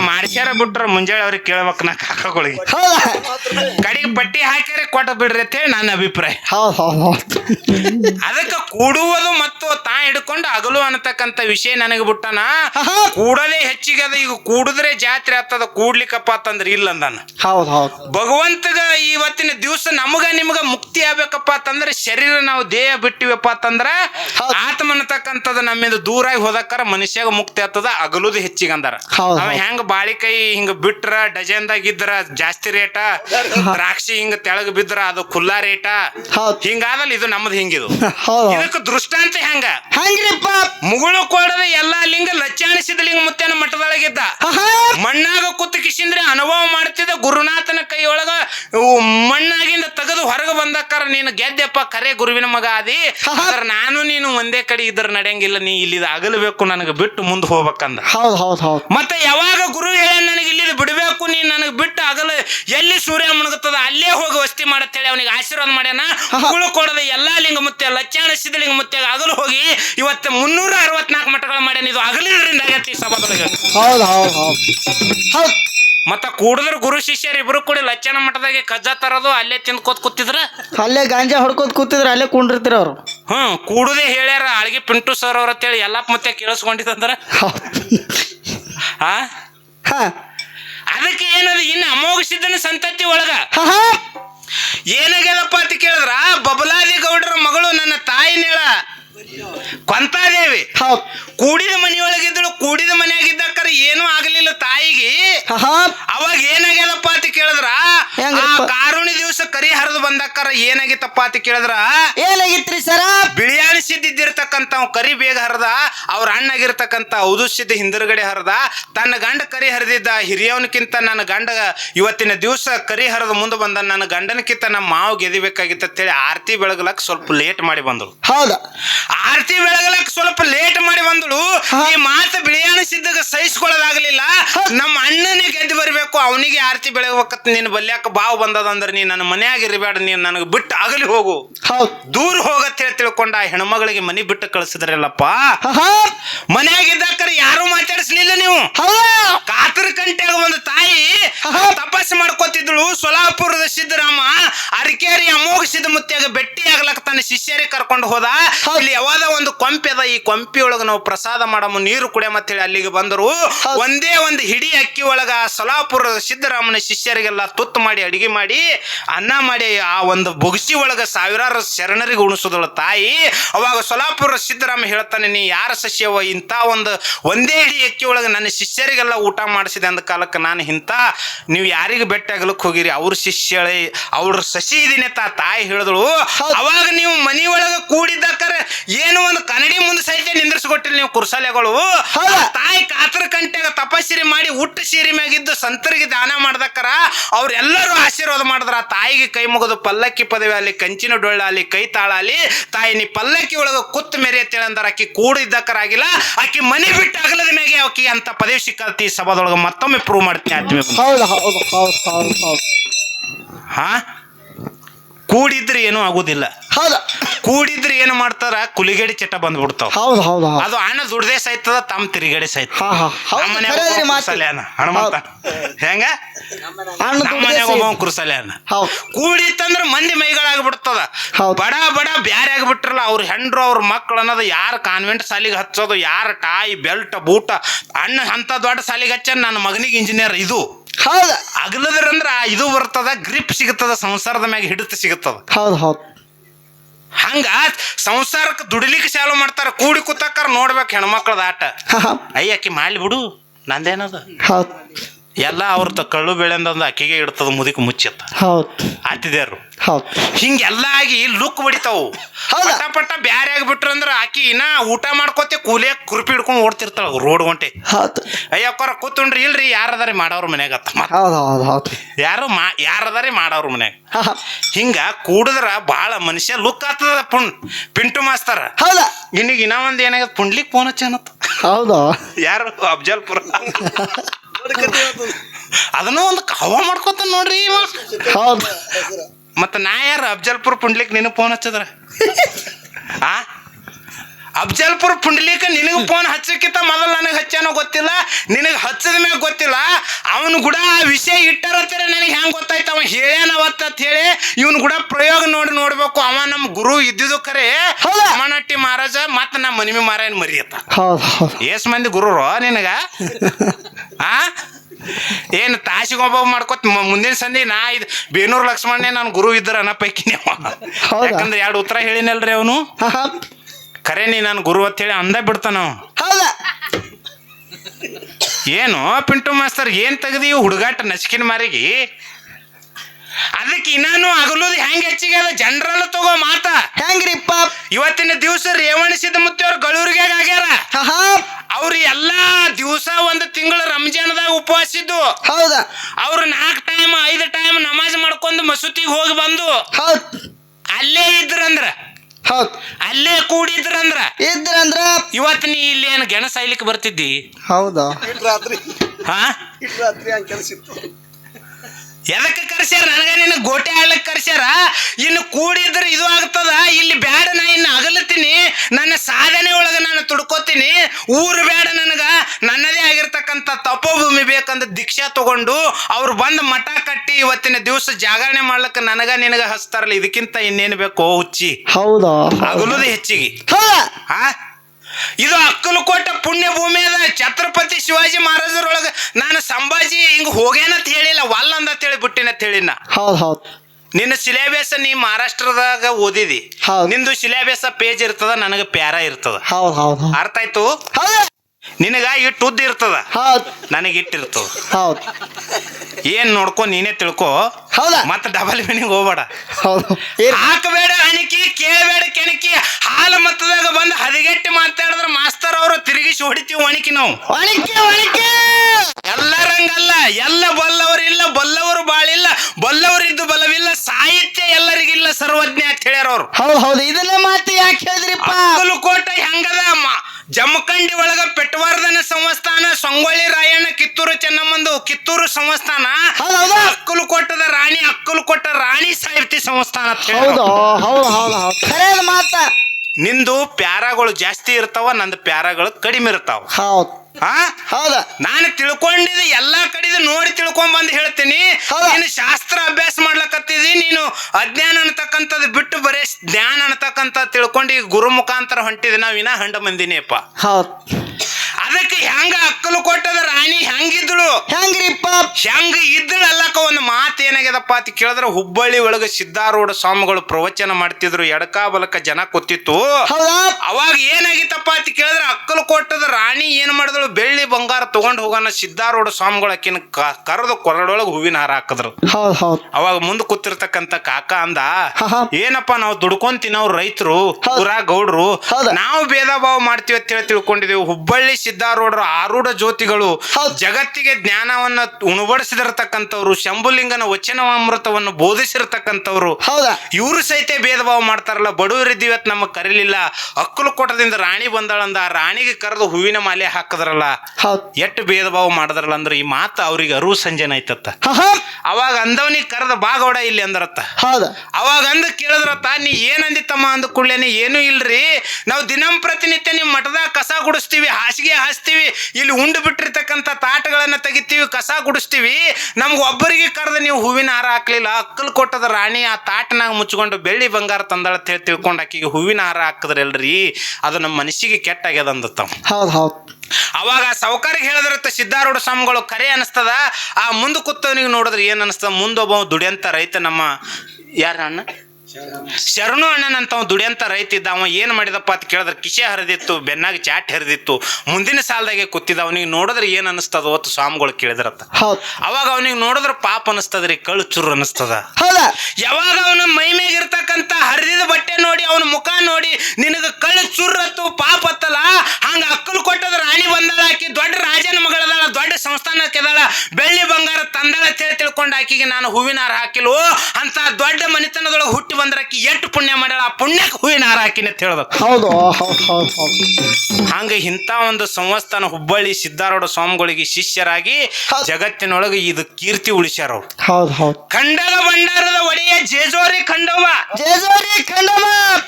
ಮಾಡಿಸ್ಯಾರ ಬಿಟ್ರ ಮುಂಜಾನೆ ಅವ್ರಿಗೆ ಕೇಳ್ಬೇಕು ನಾ ಕಾಕಗಳಿಗೆ? ಹೌದಾ? ಕಡೆಗೆ ಪಟ್ಟಿ ಹಾಕ್ಯಾರ ಕೊಟ್ಟ ಬಿಡ್ರಿ ಅಂತ ಹೇಳಿ ನನ್ನ ಅಭಿಪ್ರಾಯ. ಹೌದು ಹೌದು ಹೌದು ಅದಕ್ಕೆ ಕೂಡುವುದು ಮತ್ತು ತಾ ಹಿಡ್ಕೊಂಡು ಅಗಲು ಅನ್ನತಕ್ಕಂತ ವಿಷಯ ನನಗೆ ಬಿಟ್ಟನ. ಆಹಾ. ಕೂಡದೇ ಹೆಚ್ಚಿಗೆ ಅದ. ಈಗ ಕೂಡಿದ್ರೆ ಜಾತ್ರೆ ಆತದ ಕೂಡ್ಲಿಕ್ಕಪ್ಪ ಅಂತಂದ್ರೆ ಇಲ್ಲ ಅಂದಾನ. ಹೌದು ಹೌದು ಭಗವಂತಗ ಇವತ್ತಿನ ದಿವಸ ನಮಗ ನಿಮಗ ಮುಕ್ತಿ ಆಗ್ಬೇಕಪ್ಪ ಅಂತಂದ್ರೆ ಶರೀರ ನಾವು ದೇಹ ಬಿಟ್ಟಿವಪ್ಪ ಅಂತಂದ್ರ ಹೌದ್. ಆತ್ಮ ಅನ್ನತಕ್ಕಂಥದ್ದು ನಮ್ಮಿಂದ ದೂರಾಗಿ ಹೋದಕ್ಕಾರ ಮನುಷ್ಯಾಗ ಮುಕ್ತಿ ಆಗ್ತದ ಅಗಲುದು ಹೆಚ್ಚಿಗೆ ಅಂದಾರ. ಹೌದ್ ಅವ ಹೌದ್. ಹೆಂಗ ಬಾಳಿಕೈ ಹಿಂಗ ಬಿಟ್ರ ಡಜನ್ದಾಗ ಇದ್ರ ಜಾಸ್ತಿ ರೇಟ ದ್ರಾಕ್ಷಿ ಹಿಂಗ ತೆಳಗ್ ಬಿದ್ರ ಅದು ಖುಲ್ಲಾ ರೇಟ. ಹೌದ್. ಹಿಂಗಾದಲ್ಲ ಇದು ನಮ್ದು ಹಿಂಗಿದು. ಹೌದು. ಇದಕ್ಕೆ ದೃಷ್ಟಾಂತ ಹೆಂಗ? ಹಂಗ್ರಿಪ್ಪ. ಮುಗುಳು ಕೊಡದ ಎಲ್ಲಾ ಲಿಂಗ ಲಚ್ಚಾಣಿಸಿದ ಲಿಂಗ ಮುತ್ತೇನ ಮಠದೊಳಗಿದ್ದ. ಮಣ್ಣಾಗ ಕೂತು ಕಿಶಿಂದ್ರೆ ಅನುಭವ ಮಾಡ್ತಿದ್ದ ಗುರುನಾಥನ ಕೈಯೊಳಗ ಇವು ಮಣ್ಣಾಗಿಂದ ತೆಗೆದು ಹೊರಗೆ ಬಂದಕ್ಕಾರ ನೀನು ಗೆದ್ದೆಪ್ಪ ಕರೆ ಗುರುವಿನ ಮಗ ಆದಿ. ಆಹಾ. ಆದ್ರೆ ನಾನು ನೀನು ಒಂದೇ ಕಡೆ ಇದ್ರ ನಡೆಯಂಗಿಲ್ಲ ನೀ ಇಲ್ಲಿ ಅಗಲಬೇಕು ನನಗೆ ಬಿಟ್ಟು ಮುಂದೆ ಹೋಗ್ಬೇಕಂದ. ಹೌದು ಹೌದು ಹೌದು. ಮತ್ತೆ ಯಾವಾಗ ಗುರು ಹೇಳ ನನಗೆ ಇಲ್ಲಿ ಬಿಡಬೇಕು? ನೀ ನನಗೆ ಬಿಟ್ಟು ಆಗಲ ಎಲ್ಲಿ ಸೂರ್ಯ ಮುಣಗುತ್ತದ? ಅಲ್ಲೇ ಹೋಗಿ ವಸ್ತಿ ಮಾಡತ್ತೇಳಿ ಅವನಿಗೆ ಆಶೀರ್ವಾದ ಮಾಡ್ಯಾನ. ಹುಳು ಕೊಡದ ಎಲ್ಲಾ ಲಿಂಗ ಮುತ್ತೆ ಲಚ್ಚಾಣ ಸಿದ್ಧಲಿಂಗ ಮುತ್ತೆ ಅಗಲು ಹೋಗಿ ಇವತ್ತು ಮುನ್ನೂರ ಅರವತ್ನಾಲ್ಕು ಮಠಗಳು ಮಾಡ್ಯಾನ ಇದು ಅಗಲಿದ್ರಿಂದ ಆಗೈತಿ ಸಭಾದೊಳಗೆ. ಹೌದು ಹೌದು ಹೌದು. ಹೌದು. ಮತ್ತ ಕೂಡಿದ್ರ ಗುರು ಶಿಷ್ಯರು ಇಬ್ರು ಕೂಡಿ ಲಚ್ಚನ ಮಠದಾಗೆ ಕಜ್ಜ ತರೋದು ಅಲ್ಲೇ ತಿನ್ಕೋತ್ ಕೂತಿದ್ರ? ಅಲ್ಲೇ ಗಾಂಜಾ ಹೊಡ್ಕೋತ್ ಕೂತಿದ್ರ ಅಲ್ಲೇ ಕುಂಡಿರ್ತೀರ ಅವ್ರು. ಹ್ಮ್ ಕೂಡುದೇ ಹೇಳ್ಯಾರ ಅಳಗಿ ಪಿಂಟು ಸರ್ ಅವ್ರ ಅಂತೇಳಿ ಎಲ್ಲಪ್ಪ ಮತ್ತೆ ಕೇಳಿಸ್ಕೊಂಡಿತ್ತಂದ್ರ ಹೌದು. ಆ? ಹಾ ಅದಕ್ಕೆ ಏನದು? ಇನ್ನು ಅಮೋಘ ಸಿದ್ಧನ ಸಂತತಿ ಒಳಗ. ಏನಾಗ್ಯದಪ್ಪ ಅಂತ ಕೇಳಿದ್ರ? ಬಬಲಾದಿ ಗೌಡರ ಮಗಳು ನನ್ನ ತಾಯಿನೇಳ ಕೊಂತಾದೇವಿ. ಕೂಡಿದ ಮನೆಯೊಳಗಿದ್ದಳು ಕೂಡಿದ ಮನೆಯಾಗಿದ್ದಕ್ಕರ ಏನೂ ಆಗಲಿಲ್ಲ ತಾಯಿಗೆ. ಅವಾಗ ಏನಾಗ್ಯದಪ್ಪ ಅಂತ ಕೇಳಿದ್ರ? ಕಾರುಣಿ ದಿವಸ ಕರಿ ಹರಿದು ಬಂದಕ್ಕರ ಏನಾಗಿತ್ತಪ್ಪ ಅಂತ ಕೇಳಿದ್ರ? ಏನಾಗಿತ್ರಿ ಸರ? ಬಿಳಿಯಾಣಿಸಿದ್ದಿದ್ದಿರ್ತಕ್ಕಂಥ ಕರಿ ಬೇಗ ಹರಿದ ಅವ್ರ ಅಣ್ಣಾಗಿರ್ತಕ್ಕಂಥ ಸಿದ್ದ ಹಿಂದಿರುಗಡೆ ಹರಿದ ತನ್ನ ಗಂಡ ಕರಿ ಹರಿದಿದ್ದ ಹಿರಿಯವನಕ್ಕಿಂತ ನನ್ನ ಗಂಡ ಇವತ್ತಿನ ದಿವಸ ಕರಿ ಹರಿದ ಮುಂದೆ ಬಂದ ನನ್ನ ಗಂಡನಕ್ಕಿಂತ ನಮ್ಮ ಮಾವು ಗೆದಿಬೇಕಾಗಿತ್ತು ಅಂತೇಳಿ ಆರತಿ ಬೆಳಗಲಕ್ ಸ್ವಲ್ಪ ಲೇಟ್ ಮಾಡಿ ಬಂದಳು. ಹೌದಾ? ಆರತಿ ಬೆಳಗಲಕ್ ಸ್ವಲ್ಪ ಲೇಟ್ ಮಾಡಿ ಬಂದಳು. ಈ ಮಾತು ಬಿಳಿಯಾಣಿಸಿದ್ದಾಗ ಸಹಿಸ್ಕೊಳ್ಳೋದಾಗ್ಲಿಲ್ಲ. ನಮ್ಮ ಅಣ್ಣನಿಗೆ ಗೆದ್ದು ಬರಬೇಕು ಅವನಿಗೆ ಆರತಿ ಬೆಳಗ್ಬೇಕತ್ ನೀನು ಬಲ್ಯಾಕ ಬಾವು ಬಂದದ ಅಂದ್ರೆ ನೀನು ನನ್ನ ಮನ್ಯಾಗ ಇರಬೇಡ ನೀನು ನನಗೆ ಬಿಟ್ಟು ಆಗಲಿ ಹೋಗು. ಹೌದ್. ದೂರ ಹೋಗತ್ತ ಹೇಳಿ ತಿಳ್ಕೊಂಡ ಆ ಹೆಣ್ಮಗಳಿಗೆ ಮನೆ ಬಿಟ್ಟು ಕಳಿಸಿದ್ರಲ್ಲಪ್ಪ. ಮನೆಯಾಗಿದ್ದಾಕರೆ ಯಾರು ಮಾತಾಡಿಸ್ಲಿಲ್ಲ ನೀವು. ಕಾತರ ಕಂಟ್ಯಾಗ ಒಂದು ತಾಯಿ ಆಹಾ. ತಪಸ್ಸು ಮಾಡ್ಕೋತಿದ್ಳು. ಸೊಲಾಪುರದ ಸಿದ್ದರಾಮ ಅರಿಕೇರಿ ಅಮೋಘ ಸಿದ್ಧ ಮುತ್ತಿಯಾಗ ಭೇಟಿ ಆಗ್ಲಕ್ ತನ್ನ ಶಿಷ್ಯರಿಗೆ ಕರ್ಕೊಂಡು ಹೋದ. ಇಲ್ಲಿ ಯಾವಾಗ ಒಂದು ಕೊಂಪೆ ಅದ. ಈ ಕೊಂಪಿ ಒಳಗ ನಾವು ಪ್ರಸಾದ ಮಾಡಮ್ಮ ನೀರು ಕುಡಿಯ ಹೇಳಿ ಅಲ್ಲಿಗೆ ಬಂದರು. ಒಂದೇ ಒಂದು ಹಿಡಿ ಅಕ್ಕಿ ಒಳಗ ಸೊಲಾಪುರದ ಸಿದ್ದರಾಮನ ಶಿಷ್ಯರಿಗೆಲ್ಲ ತುತ್ತು ಮಾಡಿ ಅಡಿಗೆ ಮಾಡಿ ಅನ್ನ ಮಾಡಿ ಆ ಒಂದು ಬೊಗಸಿ ಒಳಗೆ ಸಾವಿರಾರು ಶರಣರಿಗೆ ಉಣಿಸೋದಳ ತಾಯಿ. ಅವಾಗ ಸೊಲಾಪುರ ಸಿದ್ದರಾಮ ಹೇಳ್ತಾನೆ ನೀ ಯಾರ ಸಸ್ಯವ? ಇಂಥ ಒಂದು ಒಂದೇ ಹಿಡಿ ಅಕ್ಕಿ ಒಳಗೆ ನನ್ನ ಶಿಷ್ಯರಿಗೆಲ್ಲ ಊಟ ಮಾಡಿಸಿದೆ ಅಂದ ಕಾಲಕ್ಕೆ ನಾನು ಇಂಥ. ನೀವು ಯಾರಿಗೆ ಭೇಟಿ ಆಗ್ಲಕ್ಕೆ ಹೋಗಿರಿ? ಅವ್ರ ಶಿಷ್ಯಳೆ ಅವ್ರ ಸಸಿ ಇದೀನಿ ತಾ ತಾಯಿ ಹೇಳಿದಳು. ಅವಾಗ ನೀವು ಮನಿ ಒಳಗೆ ಕೂಡಿದ್ದಕ್ಕರೆ ಏನು ಒಂದು ಕನ್ನಡಿ ಮುಂದೆ ಸಹಿತ ನಿಂದ್ರಿಸ್ಕೊಟ್ಟಿಲ್ಲ ನೀವು ಕುರ್ಸಾಲೆಗಳು. ತಾಯಿ ಕಾತರ ಕಂಟ್ಯಾಗ ತಪಸ್ಸಿರಿ ಮಾಡಿ ಹುಟ್ಟು ಸೀರೆ ಮ್ಯಾಗಿದ್ದು ಸಂತರಿಗೆ ದಾನ ಮಾಡ್ದಕ್ಕರ. ಅವ್ರೆಲ್ಲರೂ ಆಶೀರ್ವಾದ ಮಾಡಿದ್ರ. ಆ ತಾಯಿಗೆ ಕೈ ಮುಗಿದು ಪಲ್ಲಕ್ಕಿ ಪದವಿ ಅಲ್ಲಿ ಕಂಚಿನ ಡೊಳ್ಳ ಅಲ್ಲಿ ಕೈ ತಾಳ ಅಲ್ಲಿ ತಾಯಿನಿ ಪಲ್ಲಕ್ಕಿ ಒಳಗ ಕುತ್ತು ಮೆರೆಯತ್ತೇಳ ಅಂದಾರ ಆಕಿ ಕೂಡಿದ್ದಕ್ಕರಾಗಿಲ್ಲ ಆಕಿ ಮನೆ ಬಿಟ್ಟು ಅಗಲದ ಮ್ಯಾಗೆ ಆಕಿ ಅಂತ ಪದವಿ ಸಿಕ್ಕತಿ ಸಭಾದೊಳಗ ಮತ್ತೊಮ್ಮೆ ಪ್ರೂವ್ ಮಾಡ್ತೀನಿ ಆತ್ಮೀಯ ಹಾ? ಕೂಡಿದ್ರೆ ಏನೂ ಆಗುದಿಲ್ಲ. ಹೌದ. ಕೂಡಿದ್ರೆ ಏನು ಮಾಡ್ತಾರ? ಕುಲಿಗೇಡಿ ಚಟ ಬಂದ್ಬಿಡ್ತಾವ. ಹೌದು ಹೌದು ಹೌದು. ಅದು ಹಣ ದುಡ್ದೇ ಸಾಯ್ತದ ತಮ್ಮ ತಿರುಗಡೆ ಹಾ ಹಾ. ಹೌದು ನಮ್ಮ ಮನ್ಯಾಗ ಖರೆ ಒಬ್ಬ ರೀ ಮಾತು. ಕುರ್ಸಲ್ಯಾನ ಹನುಮಂತ ಹೆಂಗ? ಅಣ್ಣ ದುಡ್ದೇ ಕುರ್ಸಲ್ಯಾನ. ಹೌದು. ಕೂಡಿತ್ತಂದ್ರ ಮಂದಿ ಮೈಗಳಾಗ್ಬಿಡ್ತದ. ಹೌದು. ಬಡ ಬಡ ಬ್ಯಾರೆ ಆಗ್ಬಿಟ್ರಲ್ಲ ಅವ್ರ ಹೆಂಡ್ರು ಅವ್ರ ಮಕ್ಕಳು ಅನ್ನೋದು ಯಾರ ಕಾನ್ವೆಂಟ್ ಸಾಲಿಗೆ ಹಚ್ಚೋದು ಯಾರ ಟಾಯಿ ಬೆಲ್ಟ್ ಬೂಟ ಅಣ್ಣ ಅಂತ ದೊಡ್ಡ ಸಾಲಿಗೆ ಹಚ್ಚ ನನ್ನ ಮಗನಿಗೆ ಇಂಜಿನಿಯರ್ ಇದು. ಹೌದ. ಅಗಲದ್ರಂದ್ರ ಇದು ಬರ್ತದ ಗ್ರಿಪ್ ಸಿಗುತ್ತದ ಸಂಸಾರದ ಮ್ಯಾಗ ಹಿಡಿತ ಸಿಗುತ್ತದ ಹೌದು ಹೌದು. ಹಂಗ ಸಂಸಾರಕ್ಕೆ ದುಡಿಲಿಕ್ಕೆ ಚಾಲು ಮಾಡ್ತಾರ ಕೂಡಿ ಕೂತಕ್ಕಾರ ನೋಡ್ಬೇಕು ಹೆಣ್ಮಕ್ಳದ ಆಟ. ಹಾ. ಅಯ್ಯಕ್ಕಿ ಮಾಡ್ಲಿ ಬಿಡು ನಂದೇನದ? ಎಲ್ಲ ಅವ್ರದ್ದು ಕಳ್ಳು ಬೆಳೆಂದ ಒಂದು ಅಕ್ಕಿಗೆ ಇಡ್ತದ ಮುದಿಕ್ ಮುಚ್ಚಿತ್ತ. ಹೌದು. ಆತಿದ್ಯಾರು ಹೌದು. ಹಿಂಗೆಲ್ಲ ಆಗಿ ಲುಕ್ ಬಡಿತಾವು. ಹೌದಾ? ಪಟ ಪಟ ಬ್ಯಾರೆ ಆಗಿಬಿಟ್ರು ಅಂದ್ರೆ ಆಕಿ ಇನ್ನ ಊಟ ಮಾಡ್ಕೋತಿ ಕೂಲಿಯಾಗ ಕುರುಪಿ ಹಿಡ್ಕೊಂಡು ಓಡ್ತಿರ್ತಾಳ ರೋಡ್ ಹೊಂಟೆ ಹೌದು. ಅಯ್ಯಕ್ಕೋರ ಕೂತ್ಕೊಂಡ್ರಿ ಇಲ್ರಿ ಯಾರದಾರಿ ಮಾಡೋರು ಮನ್ಯಾಗ ಅತ್ತ ಮತ್ತ್ ಹೌದು ಹೌದು ಹೌದು. ಯಾರು ಮಾ ಯಾರದಾರಿ ಮಾಡೋರು ಮನ್ಯಾಗ. ಹಾ ಹಾ. ಹಿಂಗ ಕೂಡಿದ್ರ ಭಾಳ ಮನುಷ್ಯ ಲುಕ್ ಆಗ್ತದ ಪುಣ್ ಪಿಂಟು ಮಾಸ್ತಾರ. ಹೌದಾ? ಇನ್ನೀಗ ಇನ್ನ ಒಂದ್ ಏನಾಗ್ಯದ ಪುಂಡ್ಲಿಕ್ ಫೋನ್ ಹಚ್ಚನತ್ತ ಹೌದಾ? ಯಾರು ಅಫ್ಜಲ್ಪುರ? ಅದನ್ನು ಒಂದು ಹವ ಮಾಡ್ಕೊತಾನ ನೋಡ್ರಿ ಇವ. ಹೌದು. ಮತ್ತ ನಾ ಯಾರು ಅಫ್ಜಲ್ಪುರ ಪುಂಡ್ಲಿಕ್ ನಿನ್ನ ಫೋನ್ ಹಚ್ಚದ್ರ? ಆ? ಅಫ್ಜಲ್ಪುರ ಪುಂಡ್ಲಿಕ್ಕೆ ನಿನಗೆ ಫೋನ್ ಹಚ್ಚಕ್ಕಿಂತ ಮೊದಲು ನನಗೆ ಹಚ್ಚಾನೋ ಗೊತ್ತಿಲ್ಲ. ನಿನಗೆ ಹಚ್ಚದ ಮ್ಯಾಗ ಗೊತ್ತಿಲ್ಲ. ಅವನು ಕೂಡ ಆ ವಿಷಯ ಇಟ್ಟಾರತ್ತರ ನನಗೆ ಹೆಂಗೆ ಗೊತ್ತಾಯ್ತು ಅವ? ಹೇಳ್ಯಾನ ಅವತ್ತ ಅಂತ ಹೇಳಿ ಇವನು ಕೂಡ ಪ್ರಯೋಗ ನೋಡಿ ನೋಡ್ಬೇಕು. ಅವ ನಮ್ಮ ಗುರು ಇದ್ದಿದ್ದು ಖರೆ ಹೌದಾ? ಅಮನಟ್ಟಿ ಮಹಾರಾಜ ಮತ್ತೆ ನಮ್ಮ ಮನಿಮಿ ಮಾರಾಯನ್ ಮರಿಯತ್ತ ಏಸ್ ಮಂದಿ ಗುರುರು ನಿನಗ? ಆ? ಏನು ತಾಸಿಗೊಬ್ಬ ಮಾಡ್ಕೊತ ಮುಂದಿನ ಸಂಧಿ ನಾ ಇದು ಬೇನೂರು ಲಕ್ಷ್ಮಣನೇ ನನ್ನ ಗುರು ಇದ್ದರ ಅನ್ನ ಪೈಕಿ ಹೌದಾ? ಯಾಕಂದ್ರೆ ಎರಡು ಉತ್ತರ ಹೇಳಿನಲ್ರಿ ಅವನು. ಖರೆ ನೀ ನಾನು ಗುರು ಅಂತ ಹೇಳಿ ಅಂದ ಬಿಡ್ತಾನ. ಹೌದಾ? ಏನು ಪಿಂಟು ಮಾಸ್ತರ್ ಏನ್ ತೆಗ್ದಿ ಹುಡುಗಾಟ ನಚ್ಕಿನ ಮಾರಿಗೆ? ಅದಕ್ಕೆ ಇನ್ನಾನು ಅಗಲೋದು ಹೆಂಗ್ ಹೆಚ್ಚಿಗೆ ಅದ? ಜನರಲ್ಲ ತಗೋ ಮಾತ. ಹೆಂಗ್ರಿಪ್ಪ ಇವತ್ತಿನ ದಿವಸ ರೇವಣ ಸಿದ್ಧಮೂರ್ತಿ ಮುತ್ತಿಯವ್ರು ಗಳೂರಿಗೆ ಆಗ್ಯಾರ. ಅವ್ರು ಎಲ್ಲಾ ದಿವಸ ಒಂದು ತಿಂಗಳು ರಂಜಾನದಾಗ ಉಪವಾಸ ಇದ್ದು. ಹೌದಾ? ಅವ್ರು ನಾಲ್ಕು ಟೈಮ್ ಐದು ಟೈಮ್ ನಮಾಜ್ ಮಾಡ್ಕೊಂಡು ಮಸೂತಿಗೆ ಹೋಗಿ ಬಂದು. ಅಲ್ಲೇ ಇದ್ರಂದ್ರ. ಹೌದು. ಅಲ್ಲೇ ಕೂಡಿದ್ರಂದ್ರ ಇದ್ರಂದ್ರ ಇವತ್ ನೀ ಇಲ್ಲಿ ಏನು ಗೆಣಸ ಸಾಯ್ಲಿಕ್ಕೆ ಬರ್ತಿದ್ದಿ? ಹೌದಾ? ಹಾ? ಎದಕ್ಕೆ ಕರ್ಸ್ಯಾರ? ನನಗೆ ನಿನ್ನ ಗೋಟೆ ಆಡ್ಲಿಕ್ಕೆ ಕರ್ಸ್ಯಾರ? ಇನ್ನು ಕೂಡಿದ್ರೆ ಇದು ಆಗ್ತದ? ಇಲ್ಲಿ ಬ್ಯಾಡ ನಾ ಇನ್ನು ಅಗಲತ್ತೀನಿ. ನನ್ನ ಸಾಧನೆ ಒಳಗೆ ನಾನು ತುಡ್ಕೋತೀನಿ. ಊರು ಬೇಡ ನನಗ. ನನ್ನದೇ ಆಗಿರ್ತಕ್ಕಂಥ ತಪೋಭೂಮಿ ಬೇಕಂದ ದೀಕ್ಷಾ ತಗೊಂಡು ಅವ್ರು ಬಂದು ಮಠ ಕಟ್ಟಿ ಇವತ್ತಿನ ದಿವಸ ಜಾಗರಣೆ ಮಾಡ್ಲಕ್ಕ ನನಗ ನಿನಗ ಹಚ್ತಾರಲ್ಲ ಇದಕ್ಕಿಂತ ಇನ್ನೇನು ಬೇಕು ಹುಚ್ಚಿ. ಹೌದಾ? ಅಗಲದ ಹೆಚ್ಚಿಗೆ. ಆ? ಇದು ಅಕ್ಕಲಕೋಟ ಪುಣ್ಯ ಭೂಮಿ ಅದ ಛತ್ರಪತಿ ಶಿವಾಜಿ ಮಹಾರಾಜರೊಳಗ ನಾನು ಸಂಭಾಜಿ ಹಿಂಗ ಹೋಗ್ಯಾನಂತ ಹೇಳಿಲ್ಲ ವಲ್ಲ ಅಂದ ಹೇಳಿ ಬಿಟ್ಟಿನಂತ ಹೇಳಿನ ಹೌದು ಹೌದು. ನಿನ್ನ ಸಿಲೆಬಸ್ ನೀ ಮಹಾರಾಷ್ಟ್ರದಾಗ ಓದಿದಿ. ಹೌದು. ನಿಂದು ಸಿಲೆಬಸ್ ಪೇಜ್ ಇರ್ತದ ನನಗೆ ಪ್ಯಾರ ಇರ್ತದ. ಹೌದು ಹೌದು ಅರ್ಥ ಆಯ್ತು? ನಿನಗ ಇಟ್ಟು ಉದ್ದ ಇರ್ತದ. ಹೌದು. ನನಗೆ ಇಟ್ಟಿರ್ತದ. ಹೌದು. ಏನ್ ನೋಡ್ಕೊ ನೀನೇ ತಿಳ್ಕೊ. ಹೌದಾ? ಮತ್ತೆ ಡಬಲ್ ಮೀನಿಂಗ್ ಹೋಗ್ಬೇಡ. ಹೌದು. ಏನ್? ಹಾಕಬೇಡ ಅಣಕಿ ಕೇಳಬೇಡ ಕೆಣಕಿ. ಹಾಲು ಮತ್ತದಾಗ ಬಂದು ಹದಿಗೆಟ್ಟಿ ಮಾತಾಡಿದ್ರೆ ಮಾಸ್ತರ್ ಅವರು ಹೊಡಿತೀವಿ ಒಣಕಿ ನಾವು. ಎಲ್ಲ ಒಣಕೆ! ಎಲ್ಲರಂಗಲ್ಲ ಎಲ್ಲ ಬಲ್ಲವರಿಲ್ಲ ಬಲ್ಲವರು ಬಾಳಿಲ್ಲ ಬಲ್ಲವರಿದ್ದು ಬಲವಿಲ್ಲ ಸಾಹಿತ್ಯ ಎಲ್ಲರಿಗಿಲ್ಲ ಸರ್ವಜ್ಞ ಅಂತ ಹೇಳ್ಯಾರ ಅವ್ರು. ಹೌದು ಹೌದು. ಇದನ್ನ ಮಾತು ಯಾಕೆ ಹೇಳಿದ್ರಿಪ್ಪ? ಕೋಟ ಹೆಂಗದ? ಮ- ಜಮಖಂಡಿ ಒಳಗ ಪೆಟ್ವಾರ್ಧನ ಸಂಸ್ಥಾನ ಸಂಗೊಳ್ಳಿ ರಾಯಣ್ಣ ಕಿತ್ತೂರು ಚೆನ್ನಮ್ಮಂದು ಕಿತ್ತೂರು ಸಂಸ್ಥಾನ ಹೌದು ಹೌದು ಅಕ್ಕಲಕೋಟದ ರಾಣಿ ಅಕ್ಕಲಕೋಟ ರಾಣಿ ಸಾಹಿತ್ಯ ಸಂಸ್ಥಾನ ಅಂತ ಹೇಳ್ಯಾರ. ಹೌದು ಹೌದು ಹೌದು ಹೌದು ಖರೇದ ಮಾತ ನಿಂದು ಪ್ಯಾರಾಗಳು ಜಾಸ್ತಿ ಇರ್ತಾವ ನಂದು ಪ್ಯಾರಾಗಳು ಕಡಿಮೆ ಇರ್ತಾವ. ಹೌದು. ಹಾ? ಹೌದ. ನಾನು ತಿಳ್ಕೊಂಡಿದ್ದು ಎಲ್ಲಾ ಕಡೆದು ನೋಡಿ ತಿಳ್ಕೊಂಡ್ ಬಂದು ಹೇಳ್ತೀನಿ. ಹೌದಾ? ನೀನು ಶಾಸ್ತ್ರ ಅಭ್ಯಾಸ ಮಾಡ್ಲಕತ್ತಿದಿ ನೀನು ಅಜ್ಞಾನ ಅನ್ನತಕ್ಕಂಥದ್ದು ಬಿಟ್ಟು ಬರೇ ಜ್ಞಾನ ಅನ್ನತಕ್ಕಂಥ ತಿಳ್ಕೊಂಡು ಗುರು ಮುಖಾಂತರ ಹೊಂಟಿದ್ವಿ ನಾವು ಇನ್ನ ಹಂಡ ಮಂದಿನಿಯಪ್ಪ. ಹೌದು. ಅದಕ್ಕೆ ಹೆಂಗ ಅಕ್ಕಲು ಕೊಟ್ಟದ ರಾಣಿ ಹೆಂಗಿದ್ಳು? ಹೆಂಗ್ರಿಪ್ಪ ಹೆಂಗ ಇದ್ದಳು ಅಲ್ಲಕ ಒಂದು ಮಾತು ಏನಾಗ್ಯದಪ್ಪ ಅಂತ ಕೇಳಿದ್ರೆ ಹುಬ್ಬಳ್ಳಿ ಒಳಗ ಸಿದ್ಧಾರೂಢ ಸ್ವಾಮಿಗಳು ಪ್ರವಚನ ಮಾಡ್ತಿದ್ರು ಎಡಕಾ ಬಲಕ ಜನ ಕೊತ್ತಿತ್ತು ಹೌದಾ? ಅವಾಗ ಏನಾಗಿತ್ತಪ್ಪ ಅಂತ ಕೇಳಿದ್ರೆ ಅಕ್ಕಲು ಕೊಟ್ಟದ ರಾಣಿ ಏನ್ ಮಾಡಿದಳು? ಬೆಳ್ಳಿ ಬಂಗಾರ ತಗೊಂಡ್ ಹೋಗೋಣ ಸಿದ್ಧಾರೂಢ ಸ್ವಾಮಿಗಳು ಆಕಿನ ಕರೆದು ಕೊರಡೊಳಗೆ ಹೂವಿನ ಹಾರ ಹಾಕಿದ್ರು. ಹೌದು ಹೌದು. ಅವಾಗ ಮುಂದೆ ಕೂತಿರ್ತಕ್ಕಂತ ಕಾಕ ಅಂದ. ಏನಪ್ಪ ನಾವು ದುಡ್ಕೊಂತೀನಿ ತಿನ್ನೋರು ರೈತರು. ಪುರಾ ಗೌಡ್ರು. ನಾವು ಭೇದ ಭಾವ ಮಾಡ್ತೀವಿ ಅಂತ ಹೇಳಿ ತಿಳ್ಕೊಂಡಿದೀವಿ. ಹುಬ್ಬಳ್ಳಿ ಸಿದ್ಧಾರೂಢರು ಆರೂಢ ಜ್ಯೋತಿಗಳು ಜಗತ್ತಿಗೆ ಜ್ಞಾನವನ್ನ ಉಣಬಡಿಸಿದಿರತಕ್ಕಂಥವ್ರು ಶಂಭುಲಿಂಗನ ವಚನವಾಮೃತವನ್ನು ಬೋಧಿಸಿರ್ತಕ್ಕಂಥವ್ರು ಹೌದಾ? ಇವರು ಸಹಿತ ಭೇದ ಭಾವ ಮಾಡ್ತಾರಲ್ಲ ಬಡವರಿದ್ದೀವತ್ ನಮಗ್ ಕರೀಲಿಲ್ಲ. ಅಕ್ಕಲು ಕೊಟ್ಟದಿಂದ ರಾಣಿ ಬಂದಾಳಂದ ಆ ರಾಣಿಗೆ ಕರೆದು ಹೂವಿನ ಮಾಲೆ ಹಾಕದ್ರಲ್ಲ ಎಷ್ಟು ಭೇದ ಭಾವ ಮಾಡದ್ರಲ್ಲ ಅಂದ್ರೆ ಈ ಮಾತು ಅವ್ರಿಗೆ ಅರಿವು ಸಂಜೆನ ಐತತ್ತ ಅವಾಗ ಅಂದವನಿಗೆ ಕರೆದ ಬಾಗೌಡ ಇಲ್ಲಿ ಅಂದ್ರತ್ತ. ಹೌದ? ಅವಾಗ ಅಂದ ಕೇಳಿದ್ರತ್ತ ನೀ ಏನಂದಿತ್ತಮ್ಮ ಅಂದ ಕೂಡಲೇನೆ ಏನೂ ಇಲ್ರಿ. ನಾವು ದಿನಂ ಪ್ರತಿನಿತ್ಯ ನಿಮ್ಮ ಮಠದಾಗ ಕಸ ಗುಡಿಸ್ತೀವಿ ಹಾಸಿಗೆ ಹಾಸ್ತೀವಿ ಇಲ್ಲಿ ಉಂಡು ಬಿಟ್ಟಿರ್ತಕ್ಕಂಥ ತಾಟಗಳನ್ನು ತೆಗಿತೀವಿ ಕಸ ಗುಡಿಸ್ತೀವಿ. ನಮ್ಗೆ ಒಬ್ಬರಿಗೆ ಕರೆದು ನೀವು ಹೂವಿನ ಹಾರ ಹಾಕ್ಲಿಲ್ಲ ಅಕ್ಕಲ್ ಕೊಟ್ಟದ ರಾಣಿ ಆ ತಾಟನಾಗ ಮುಚ್ಕೊಂಡು ಬೆಳ್ಳಿ ಬಂಗಾರ ತಂದಾಳ ಅಂತ ಹೇಳಿ ತಿಳ್ಕೊಂಡು ಆಕಿಗೆ ಹೂವಿನ ಹಾರ ಹಾಕಿದ್ರಲ್ರಿ ಅದು ನಮ್ಮ ಮನಸ್ಸಿಗೆ ಕೆಟ್ಟಾಗ್ಯದ ಅಂದತ್ತ ಹೌದು ಹೌದು. ಅವಾಗ ಸಾವುಕಾರಿಗೆ ಹೇಳಿದ್ರತ್ತ ಸಿದ್ಧಾರೂಢ ಸ್ವಾಮಿಗಳು ಕರೆ ಅನಿಸ್ತದ ಆ ಮುಂದೆ ಕೂತವನಿಗೆ ನೋಡಿದ್ರೆ ಏನು ಅನಿಸ್ತದ ಮುಂದೊಬ್ಬ ದುಡಿಯಂತ ರೈತ ನಮ್ಮ ಯಾರ ಅಣ್ಣ? ಶರಣು ಅಣ್ಣನಂತ ದುಡಿಯಂತ ರೈತ ಇದ್ದ ಅವ ಏನ್ ಮಾಡಿದಪ್ಪ ಅಂತ ಕೇಳಿದ್ರೆ ಕಿಶೆ ಹರಿದಿತ್ತು ಬೆನ್ನಾಗ ಚಾಟ್ ಹರಿದಿತ್ತು ಮುಂದಿನ ಸಾಲದಾಗೆ ಕೂತಿದ್ದ ಅವನಿಗೆ ನೋಡಿದ್ರೆ ಏನ್ ಅನಿಸ್ತದ ಅವತ್ತು ಸ್ವಾಮಿಗಳು ಕೇಳಿದ್ರತ್ತ ಅವಾಗ ಅವನಿಗೆ ನೋಡಿದ್ರೆ ಪಾಪ ಅನಿಸ್ತದ್ರಿ ಕಳು ಚುರು ಅನಿಸ್ತದ ಯಾವಾಗ ಅವನ ಮೈ ಮೇಗಿರ್ತಕ್ಕಂಥ ಹರಿದಿದ ಬಟ್ಟೆ ನೋಡಿ ಅವನ ಮುಖ ನೋಡಿ ನಿನಗ ಕಳ್ಳ ಚುರ್ರತ್ತು ಪಾಪ ಅತ್ತಲ್ಲ ಹಂಗ ಅಕ್ಕಲು ಕೊಟ್ಟದ ರಾಣಿ ಬಂದಾಳ ಆಕಿ ದೊಡ್ಡ ರಾಜನ ಮಗಳದಾಳ ದೊಡ್ಡ ಸಂಸ್ಥಾನಕ್ಕೆದಾಳ ಬೆಳ್ಳಿ ಬಂಗಾರ ತಂದಾಳ ತಿಳ್ಕೊಂಡು ಆಕಿಗೆ ನಾನು ಹೂವಿನ ಹಾರ ಹಾಕಿಲ್ವೋ ಅಂತ ದೊಡ್ಡ ಮನೆತನದೊಳಗೆ ಹುಟ್ಟಿ ಬಂದ್ರ ಎಂಟು ಎಷ್ಟು ಪುಣ್ಯ ಮಾಡ್ಯಾಳ ಆ ಪುಣ್ಯಕ್ಕೆ ಹೂವಿನ ಹಾರ ಹಾಕಿನ ಅಂತ ಹೇಳ್ದ. ಹೌದು ಹೌದು ಹೌದು ಹೌದು. ಹಂಗ ಇಂಥ ಒಂದು ಸಂಸ್ಥಾನ ಹುಬ್ಬಳ್ಳಿ ಸಿದ್ಧಾರೂಢ ಸ್ವಾಮಿಗಳಿಗೆ ಶಿಷ್ಯರಾಗಿ ಹೌದ್. ಜಗತ್ತಿನೊಳಗೆ ಇದು ಕೀರ್ತಿ ಉಳಿಸ್ಯಾರ ಅವ್ರು. ಹೌದು ಹೌದು. ಖಂಡಗ ಭಂಡಾರದ ಒಡೆಯ ಜೇಜೋರಿ ಖಂಡವ ಜೇಜೋರಿ ಖಂಡವ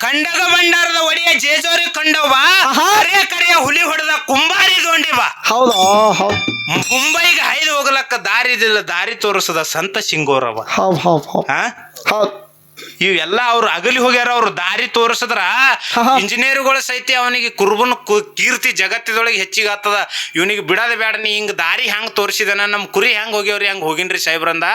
ಖಂಡಗ ಭಂಡಾರದ ಒಡೆಯ ಜೇಜೋರಿ ಖಂಡವ ಆಹಾ. ಕರೆ ಕರೆಯ ಹುಲಿ ಹೊಡೆದ ಕುಂಬಾರಿ ದೋಂಡಿವ ಹೌದು ಹೌದು ಮುಂಬೈಗೆ ಹೈದು ಹೋಗಲಕ್ಕ ದಾರಿ ದಾರಿ ತೋರಿಸದ ಸಂತ ಸಿಂಗೋರವ ಹೌದು ಹೌದು ಹೌದು. ಹಾ? ಹೌದು. ಇವೆಲ್ಲ ಅವ್ರು ಅಗಲಿ ಹೋಗ್ಯಾರ ಅವ್ರು ದಾರಿ ತೋರಿಸಿದ್ರ ಇಂಜಿನಿಯರ್ಗಳ ಸಹಿತ ಅವನಿಗೆ ಕುರುಬನ ಕು- ಕೀರ್ತಿ ಜಗತ್ತಿದೊಳಗೆ ಹೆಚ್ಚಿಗೆ ಆಗ್ತದ. ಇವನಿಗೆ ಬಿಡದ ಬೇಡ ನೀ ಹಿಂಗ್ ದಾರಿ ಹೆಂಗ್ ತೋರಿಸಿದನ ನಮ್ ಕುರಿ ಹೆಂಗ್ ಹೋಗ್ಯವ್ರಿ ಹೆಂಗ್ ಹೋಗಿನ್ರಿ ಸಾಹೇಬ್ರಂದ.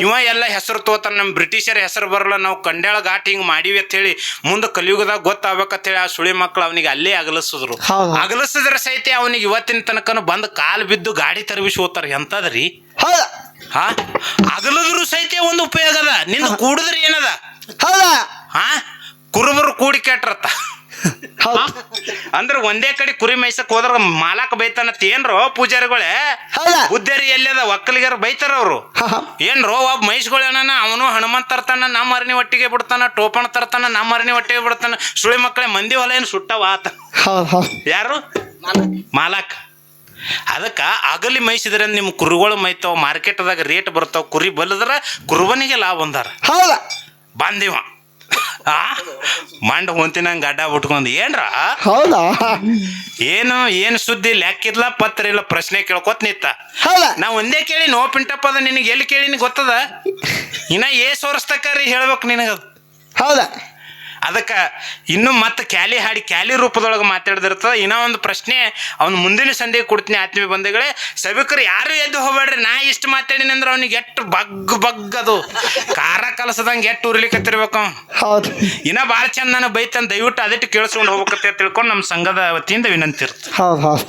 ಇವ ಎಲ್ಲ ಹೆಸರು ತೋತಾನ ನಮ್ ಬ್ರಿಟಿಷರ್ ಹೆಸರು ಬರಲ್ಲ ನಾವು ಕಂಡ್ಯಾಳ ಘಾಟ್ ಹಿಂಗ್ ಮಾಡಿವಿ ಅಂತ ಹೇಳಿ ಮುಂದೆ ಕಲಿಯುಗದಾಗ ಗೊತ್ತಾಗ್ಬೇಕಂತ ಹೇಳಿ ಆ ಸುಳಿ ಮಕ್ಳು ಅವನಿಗೆ ಅಲ್ಲೇ ಅಗಲಿಸಿದ್ರು. ಅಗಲಿಸಿದ್ರ ಸಹಿತ ಅವನಿಗೆ ಇವತ್ತಿನ ತನಕನು ಬಂದ್ ಕಾಲ್ ಬಿದ್ದು ಗಾಡಿ ತರಬಿಸಿ ಹೋಗ್ತಾರ. ಎಂತದ್ರಿ? ಹೌದಾ? ಹಾ? ಅಗಲದ್ರು ಸಹಿತ ಒಂದು ಉಪಯೋಗ ಅದ. ನಿನ್ನ ಕೂಡಿದ್ರೆ ಏನದ? ಹೌದಾ? ಹಾ? ಕುರುಬರು ಕೂಡಿ ಕೆಟ್ರತ್ತ ಹೌದು. ಅಂದ್ರೆ ಒಂದೇ ಕಡೆ ಕುರಿ ಮೇಯ್ಸಕ್ ಹೋದ್ರ ಮಾಲಕ್ ಬೈತಾನತ್ ಏನ್ರೋ ಪೂಜಾರಿಗಳೇ? ಹೌದಾ. ಎಲ್ಲಿ ಎಲ್ಲದ ಒಕ್ಕಲಿಗರು ಬೈತಾರ ಅವ್ರು. ಹಾ ಹಾ. ಏನ್ರೋ ಒಬ್ಬ ಮೈಸ್ಗಳೇನ ಅವನು ಹನುಮಂತ ತರ್ತಾನ ನಮ್ಮ ಅರಣಿ ಒಟ್ಟಿಗೆ ಬಿಡ್ತಾನ ಟೋಪಣ ತರ್ತಾನ ನಮ್ಮ ಅರಣಿ ಒಟ್ಟಿಗೆ ಬಿಡ್ತಾನ. ಸುಳಿ ಮಕ್ಕಳೇ ಮಂದಿ ಹೊಲ ಏನು ಸುಟ್ಟವ ಆತ. ಹೌದು ಹೌದು. ಯಾರು? ಮಾಲಕ್. ಅದಕ್ಕ ಅಗಲಿ ಮೇಯ್ಸಿದ್ರೆ ನಿಮ್ಮ ಕುರಿಗಳು ಮೈತಾವ ಮಾರ್ಕೆಟ್ದಾಗ ರೇಟ್ ಬರ್ತಾವ ಕುರಿ ಬಲ್ಲದ್ರ ಕುರುಬನಿಗೆ ಲಾಭ ಬಂದಾರ ಹೌದಾ? ಬಂದಿವ. ಮಂಡ ಹೊಂತಿನಂಗೆ ಗಡ್ಡ ಬಿಟ್ಕೊಂಡು ಏನ್ರ? ಹೌದಾ? ಏನು ಏನು ಸುದ್ದಿ ಲೆಕ್ಕಿದ್ಲ ಪತ್ರ ಇಲ್ಲ ಪ್ರಶ್ನೆ ಕೇಳ್ಕೊತ ನಿತ್ತ ಹೌದಾ? ನಾ ಒಂದೇ ಕೇಳಿ ನೋ ಪಿಂಟಪ್ಪ ಅದ ನಿನಗೆ ಎಲ್ಲಿ ಕೇಳಿನ ಗೊತ್ತದ? ಇನ್ನ ಏ ಸೋರಿಸ್ತಕ್ಕ ರೀ ಹೇಳ್ಬೇಕು ನಿನಗದು ಹೌದಾ? ಅದಕ್ಕೆ ಇನ್ನು ಮತ್ತೆ ಕ್ಯಾಲಿ ಹಾಡಿ ಕ್ಯಾಲಿ ರೂಪದೊಳಗೆ ಮಾತಾಡ್ದಿರ್ತದ. ಇನ್ನೂ ಒಂದು ಪ್ರಶ್ನೆ ಅವ್ನು ಮುಂದಿನ ಸಂದಿಗೆ ಕೊಡ್ತೀನಿ ಆತ್ಮೀಯ ಬಂಧುಗಳೇ. ಸಭಿಕರು ಯಾರು ಎದ್ದು ಹೋಗ್ಬೇಡ್ರಿ? ನಾ ಇಷ್ಟು ಮಾತಾಡಿನಿ ಅಂದ್ರೆ ಅವ್ನಿಗೆ ಎಷ್ಟು ಬಗ್ ಬಗ್ ಅದು. ಕಾರ ಕಲಸದಂಗೆ ಎಷ್ಟು ಉರ್ಲಿಕತ್ತಿರ್ಬೇಕು ಅವ್ನು. ಹೌದು. ಇನ್ನ ಭಾಳ ಚಂದ ನಾನು ಬೈತಾನೆ ದಯವಿಟ್ಟು ಅದಿಟ್ಟು ಕೇಳಿಸ್ಕೊಂಡು ಹೋಗ್ಬೇಕಂತ ತಿಳ್ಕೊಂಡು ನಮ್ಮ ಸಂಘದ ವತಿಯಿಂದ ವಿನಂತಿ ಇರ್ತದೆ. ಹೌದು ಹೌದು.